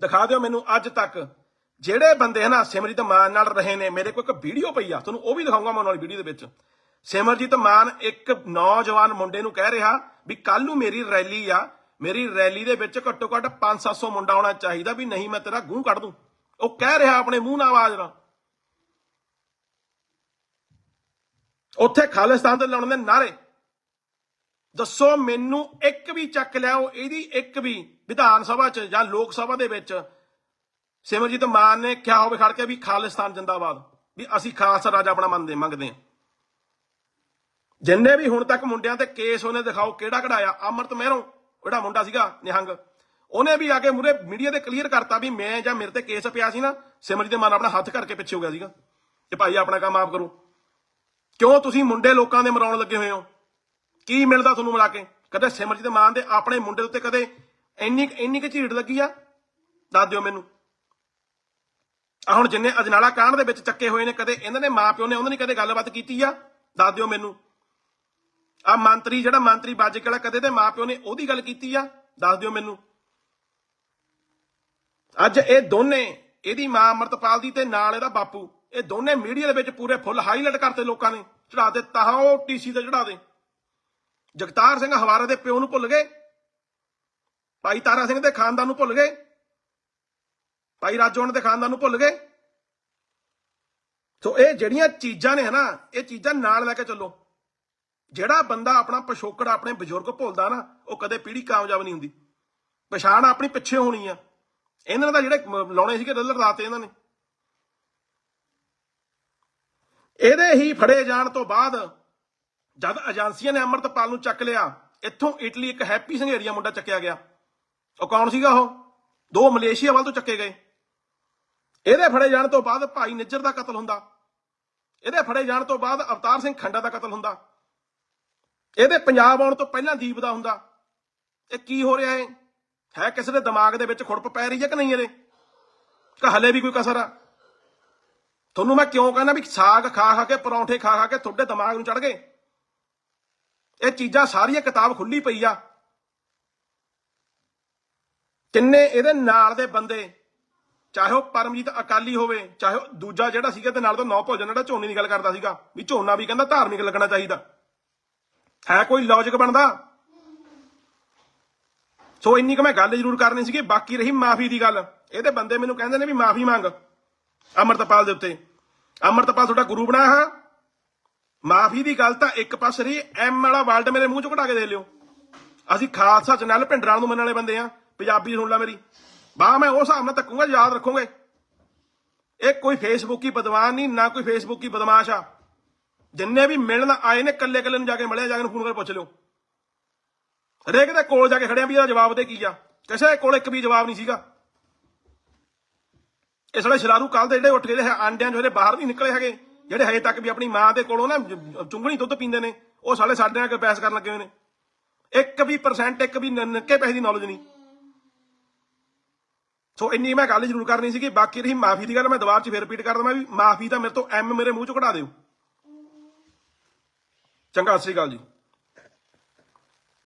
ਦਿਖਾ ਦਿਓ ਮੈਨੂੰ ਅੱਜ ਤੱਕ, ਜਿਹੜੇ ਬੰਦੇ ਹਨਾ ਸਿਮਰਜੀਤ ਮਾਨ ਨਾਲ ਰਹੇ ਨੇ, ਮੇਰੇ ਕੋਲ ਇੱਕ ਵੀਡੀਓ ਪਈ ਆ, ਤੁਹਾਨੂੰ ਉਹ ਵੀ ਦਿਖਾਉਂਗਾ ਮੈਂ ਉਹਨਾਂ ਵਾਲੀ ਵੀਡੀਓ ਦੇ ਵਿੱਚ। ਸਿਮਰਜੀਤ ਮਾਨ ਇੱਕ ਨੌਜਵਾਨ ਮੁੰਡੇ ਨੂੰ ਕਹਿ ਰਿਹਾ ਵੀ ਕੱਲ ਨੂੰ ਮੇਰੀ ਰੈਲੀ ਆ, ਮੇਰੀ ਰੈਲੀ ਦੇ ਵਿੱਚ ਘੱਟੋ ਘੱਟ 5-700 ਮੁੰਡਾ ਹੋਣਾ ਚਾਹੀਦਾ ਵੀ ਨਹੀਂ ਮੈਂ ਤੇਰਾ ਗੂੰ ਕੱਢ ਦੂੰ। ਉਹ ਕਹਿ ਰਿਹਾ ਆਪਣੇ ਮੂੰਹ ਨਾਲ ਆਵਾਜ਼ ਨਾਲ। ਉੱਥੇ ਖਾਲਿਸਤਾਨ ਤੇ ਲਾਉਣ ਦੇ ਨਾਰੇ ਦੱਸੋ ਮੈਨੂੰ ਇੱਕ ਵੀ ਚੱਕ ਲਿਆਓ ਇਹਦੀ ਇੱਕ ਵੀ ਵਿਧਾਨ ਸਭਾ 'ਚ ਜਾਂ ਲੋਕ ਸਭਾ ਦੇ ਵਿੱਚ। ਸਿਮਰਜੀਤ ਮਾਨ ਨੇ ਕਿਹਾ ਹੋਵੇ ਖੜ ਕੇ ਵੀ ਖਾਲਿਸਤਾਨ ਜਿੰਦਾਬਾਦ। ਵੀ ਅਸੀਂ ਖਾਲਸਾ ਰਾਜ ਆਪਣਾ ਮੰਨਦੇ ਮੰਗਦੇ ਹਾਂ। ਜਿੰਨੇ ਵੀ ਹੁਣ ਤੱਕ ਮੁੰਡਿਆਂ ਤੇ ਕੇਸ ਉਹਨੇ ਦਿਖਾਓ ਕਿਹੜਾ ਕਢਾਇਆ, ਅਮਰਤ ਮਹਿਰੋਂ, ਜਿਹੜਾ ਮੁੰਡਾ ਸੀਗਾ ਨਿਹੰਗ। ਉਹਨੇ ਵੀ ਆ ਕੇ ਮੂਰੇ ਮੀਡੀਆ ਤੇ ਕਲੀਅਰ ਕਰਤਾ ਵੀ ਮੈਂ ਜਾਂ ਮੇਰੇ ਤੇ ਕੇਸ ਪਿਆ ਸੀ ਨਾ, ਸਿਮਰਜੀਤ ਮਾਨ ਆਪਣਾ ਹੱਥ ਕਰਕੇ ਪਿੱਛੇ ਹੋ ਗਿਆ ਸੀਗਾ ਕਿ ਭਾਈ ਆਪਣਾ ਕੰਮ ਆਪ ਕਰੋ। ਕਿਉਂ ਤੁਸੀਂ ਮੁੰਡੇ ਲੋਕਾਂ ਦੇ ਮਰਾਉਣ ਲੱਗੇ ਹੋਏ ਹੋ? ਕੀ ਮਿਲਦਾ ਤੁਹਾਨੂੰ ਮਿਲਾ ਕੇ? ਕਦੇ ਸਿਮਰਜੀਤ ਮਾਨ ਦੇ ਆਪਣੇ ਮੁੰਡੇ ਉੱਤੇ ਕਦੇ ਇੰਨੀ ਇੰਨੀ ਕੁ ਝੀੜ ਲੱਗੀ ਆ? ਦੱਸ ਦਿਓ ਮੈਨੂੰ। ਆ ਹੁਣ ਜਿੰਨੇ ਅਜਨਾਲਾ ਕਾਂਡ ਦੇ ਵਿੱਚ ਚੱਕੇ ਹੋਏ ਨੇ, ਕਦੇ ਇਹਨਾਂ ਦੇ ਮਾਪਿਓ ਨੇ ਉਹਨਾਂ ਨੇ ਕਦੇ ਗੱਲਬਾਤ ਕੀਤੀ ਆ? ਦੱਸ ਦਿਓ ਮੈਨੂੰ। ਆ ਮੰਤਰੀ, ਜਿਹੜਾ ਮੰਤਰੀ ਬਾਜੇ ਵਾਲਾ ਕਦੇ ਤੇ ਮਾਪਿਓ ਨੇ ਉਹਦੀ ਗੱਲ ਕੀਤੀ ਆ? ਦੱਸ ਦਿਓ ਮੈਨੂੰ। ਅੱਜ ਇਹ ਦੋਨੇ, ਇਹਦੀ ਮਾਂ ਅਮਰਤਪਾਲ ਦੀ ਤੇ ਨਾਲ ਇਹਦਾ ਬਾਪੂ, ਇਹ ਦੋਨੇ ਮੀਡੀਆ ਦੇ ਵਿੱਚ ਪੂਰੇ ਫੁੱਲ ਹਾਈਲਾਈਟ ਕਰਤੇ ਲੋਕਾਂ ਨੇ, ਚੜਾ ਦੇ ਤਾਂ ਉਹ ਟੀਸੀ ਤੇ ਚੜਾ ਦੇ। ਜਗਤਾਰ ਸਿੰਘ ਹਵਾਰਾ ਦੇ ਪਿਓ ਨੂੰ ਭੁੱਲ ਗਏ। ਭਾਈ ਤਾਰਾ ਸਿੰਘ ਦੇ ਖਾਨਦਾਨ ਨੂੰ ਭੁੱਲ ਗਏ। ਭਾਈ ਰਾਜੋਣ ਦੇ ਖਾਨਦਾਨ ਨੂੰ ਭੁੱਲ ਗਏ। ਸੋ ਇਹ ਜਿਹੜੀਆਂ ਚੀਜ਼ਾਂ ਨੇ ਹਨਾ, ਇਹ ਚੀਜ਼ਾਂ ਨਾਲ ਲੈ ਕੇ ਚੱਲੋ। ਜਿਹੜਾ ਬੰਦਾ ਆਪਣਾ ਪਿਛੋਕੜ ਆਪਣੇ ਬਜ਼ੁਰਗ ਭੁੱਲਦਾ ਨਾ, ਉਹ ਕਦੇ ਪੀੜ੍ਹੀ ਕਾਮਯਾਬ ਨਹੀਂ ਹੁੰਦੀ। ਪਛਾਣ ਆਪਣੀ ਪਿੱਛੇ ਹੋਣੀ ਆ। ਇਹਨਾਂ ਨੇ ਤਾਂ ਜਿਹੜੇ ਲਾਉਣੇ ਸੀਗੇ ਰਲਰ ਲਾਤੇ ਇਹਨਾਂ ਨੇ। ਇਹਦੇ ਹੀ ਫੜੇ ਜਾਣ ਤੋਂ ਬਾਅਦ ਜਦ ਏਜੰਸੀਆਂ ਨੇ ਅਮਰਤਪਾਲ ਨੂੰ ਚੱਕ ਲਿਆ, ਇੱਥੋਂ ਇਟਲੀ ਇੱਕ ਹੈਪੀ ਸੰਘੇਰੀਆ ਮੁੰਡਾ ਚੱਕਿਆ ਗਿਆ। ਉਹ ਕੌਣ ਸੀਗਾ ਉਹ? ਦੋ ਮਲੇਸ਼ੀਆ ਵੱਲ ਤੋਂ ਚੱਕੇ ਗਏ। ਇਹਦੇ ਫੜੇ ਜਾਣ ਤੋਂ ਬਾਅਦ ਭਾਈ ਨਿੱਜਰ ਦਾ ਕਤਲ ਹੁੰਦਾ। ਇਹਦੇ ਫੜੇ ਜਾਣ ਤੋਂ ਬਾਅਦ ਅਵਤਾਰ ਸਿੰਘ ਖੰਡਾ ਦਾ ਕਤਲ ਹੁੰਦਾ। ਇਹਦੇ ਪੰਜਾਬ ਆਉਣ ਤੋਂ ਪਹਿਲਾਂ ਦੀਪ ਦਾ ਹੁੰਦਾ। ਇਹ ਕੀ ਹੋ ਰਿਹਾ ਹੈ ਹੈ ਕਿਸੇ ਦੇ ਦਿਮਾਗ ਦੇ ਵਿੱਚ ਖੁੜਪ ਪੈ ਰਹੀ ਹੈ ਕਿ ਨਹੀਂ ਇਹਦੇ? ਕਿ ਹਲੇ ਵੀ ਕੋਈ ਕਸਰ ਆ? ਤੁਹਾਨੂੰ ਮੈਂ ਕਿਉਂ ਕਹਿੰਦਾ ਵੀ ਸਾਗ ਖਾ ਖਾ ਕੇ, ਪਰੌਂਠੇ ਖਾ ਖਾ ਕੇ ਤੁਹਾਡੇ ਦਿਮਾਗ ਨੂੰ ਚੜ ਗਏ? ਇਹ ਚੀਜ਼ਾਂ ਸਾਰੀਆਂ ਕਿਤਾਬ ਖੁੱਲੀ ਪਈ ਆ। ਕਿੰਨੇ ਇਹਦੇ ਨਾਲ ਦੇ ਬੰਦੇ, ਚਾਹੇ ਉਹ ਪਰਮਜੀਤ ਅਕਾਲੀ ਹੋਵੇ, ਚਾਹੇ ਉਹ ਦੂਜਾ ਜਿਹੜਾ ਸੀਗਾ, ਤੇ ਨਾਲ ਤੋਂ ਨੌ ਭੋਜਨ, ਜਿਹੜਾ ਝੋਨੇ ਦੀ ਗੱਲ ਕਰਦਾ ਸੀਗਾ, ਵੀ ਝੋਨਾ ਵੀ ਕਹਿੰਦਾ ਧਾਰਮਿਕ ਲੱਗਣਾ ਚਾਹੀਦਾ। ਹੈ ਕੋਈ ਲੌਜੀਕ ਬਣਦਾ? ਸੋ ਇੰਨੀ ਕੁ ਮੈਂ ਗੱਲ ਜ਼ਰੂਰ ਕਰਨੀ ਸੀਗੀ, ਬਾਕੀ ਰਹੀ ਮਾਫੀ ਦੀ ਗੱਲ। ਇਹਦੇ ਬੰਦੇ ਮੈਨੂੰ ਕਹਿੰਦੇ ਨੇ ਵੀ ਮਾਫੀ ਮੰਗ। ਅਮਰਤਪਾਲ ਦੇ ਉੱਤੇ। ਅਮਰਤਪਾਲ ਤੁਹਾਡਾ ਗੁਰੂ ਬਣਾਇਆ ਹਾਂ ਮਾਫੀ ਦੀ ਗੱਲ ਤਾਂ ਇੱਕ ਪਾਸੇ ਰਹੀ ਐਮ ਵਾਲਾ ਵਰਲਡ ਮੇਰੇ ਮੂੰਹ ਚੋਂ ਘਟਾ ਕੇ ਦੇ ਲਿਓ। ਅਸੀਂ ਖਾਲਸਾ ਚਨਲ ਭਿੰਡਰਾਂ ਨੂੰ ਮੰਨਣ ਵਾਲੇ ਬੰਦੇ ਆ। ਪੰਜਾਬੀ ਸੁਣ ਲੈ ਮੇਰੀ। ਬਾ ਮੈਂ ਉਹ ਹਿਸਾਬ ਨਾਲ ਤੱਕੂਗਾ, ਯਾਦ ਰੱਖੋਗੇ। ਇਹ ਕੋਈ ਫੇਸਬੁੱਕੀ ਬਦਵਾਨ ਨਹੀਂ, ਨਾ ਕੋਈ ਫੇਸਬੁੱਕੀ ਬਦਮਾਸ਼ ਆ। ਜਿੰਨੇ ਵੀ ਮਿਲਣ ਆਏ ਨੇ ਕੱਲੇ ਕੱਲੇ ਨੂੰ ਜਾ ਕੇ ਮਿਲਿਆ, ਜਾ ਕੇ ਫੋਨ ਕਰਕੇ ਪੁੱਛ ਲਿਓ। ਹਰੇਕ ਦੇ ਕੋਲ ਜਾ ਕੇ ਖੜਿਆ ਵੀ ਇਹਦਾ ਜਵਾਬ ਤੇ ਕੀ ਆ? ਕਿਸੇ ਕੋਲ ਇੱਕ ਵੀ ਜਵਾਬ ਨਹੀਂ ਸੀਗਾ। ਇਸ ਵੇਲੇ ਸ਼ਰਾਰੂ ਕੱਲ ਦੇ ਜਿਹੜੇ ਉੱਠ ਗਏ ਆਂਡਿਆਂ ਚੋਂ ਜਿਹੜੇ ਬਾਹਰ ਨਹੀਂ ਨਿਕਲੇ ਹੈਗੇ, ਜਿਹੜੇ ਹਜੇ ਤੱਕ ਵੀ ਆਪਣੀ ਮਾਂ ਦੇ ਕੋਲੋਂ ਨਾ ਜ- ਚੁੰਗਣੀ ਦੁੱਧ ਪੀਂਦੇ ਨੇ, ਉਹ ਸਾਲੇ ਸਾਡੇ ਨਾਲ ਬਹਿਸ ਕਰਨ ਲੱਗੇ ਹੋਏ ਨੇ। ਇੱਕ ਵੀ ਪਰਸੈਂਟ ਇੱਕ ਵੀ ਨਿੱਕੇ ਪੈਸੇ ਦੀ ਨੌਲੇਜ ਨਹੀਂ। ਸੋ ਇੰਨੀ ਮੈਂ ਗੱਲ ਜ਼ਰੂਰ ਕਰਨੀ ਸੀਗੀ, ਬਾਕੀ ਰਹੀ ਮਾਫੀ ਦੀ ਗੱਲ, ਮੈਂ ਦੁਬਾਰਾ ਚ ਫੇਰ ਰਿਪੀਟ ਕਰ ਦਵਾਂ ਵੀ ਮਾਫੀ ਤਾਂ ਮੇਰੇ ਤੋਂ ਐਮ ਮੇਰੇ ਮੂੰਹ ਚ ਕਢਾ ਦਿਓ। ਚੰਗਾ ਸਤਿ ਸ਼੍ਰੀ ਅਕਾਲ ਜੀ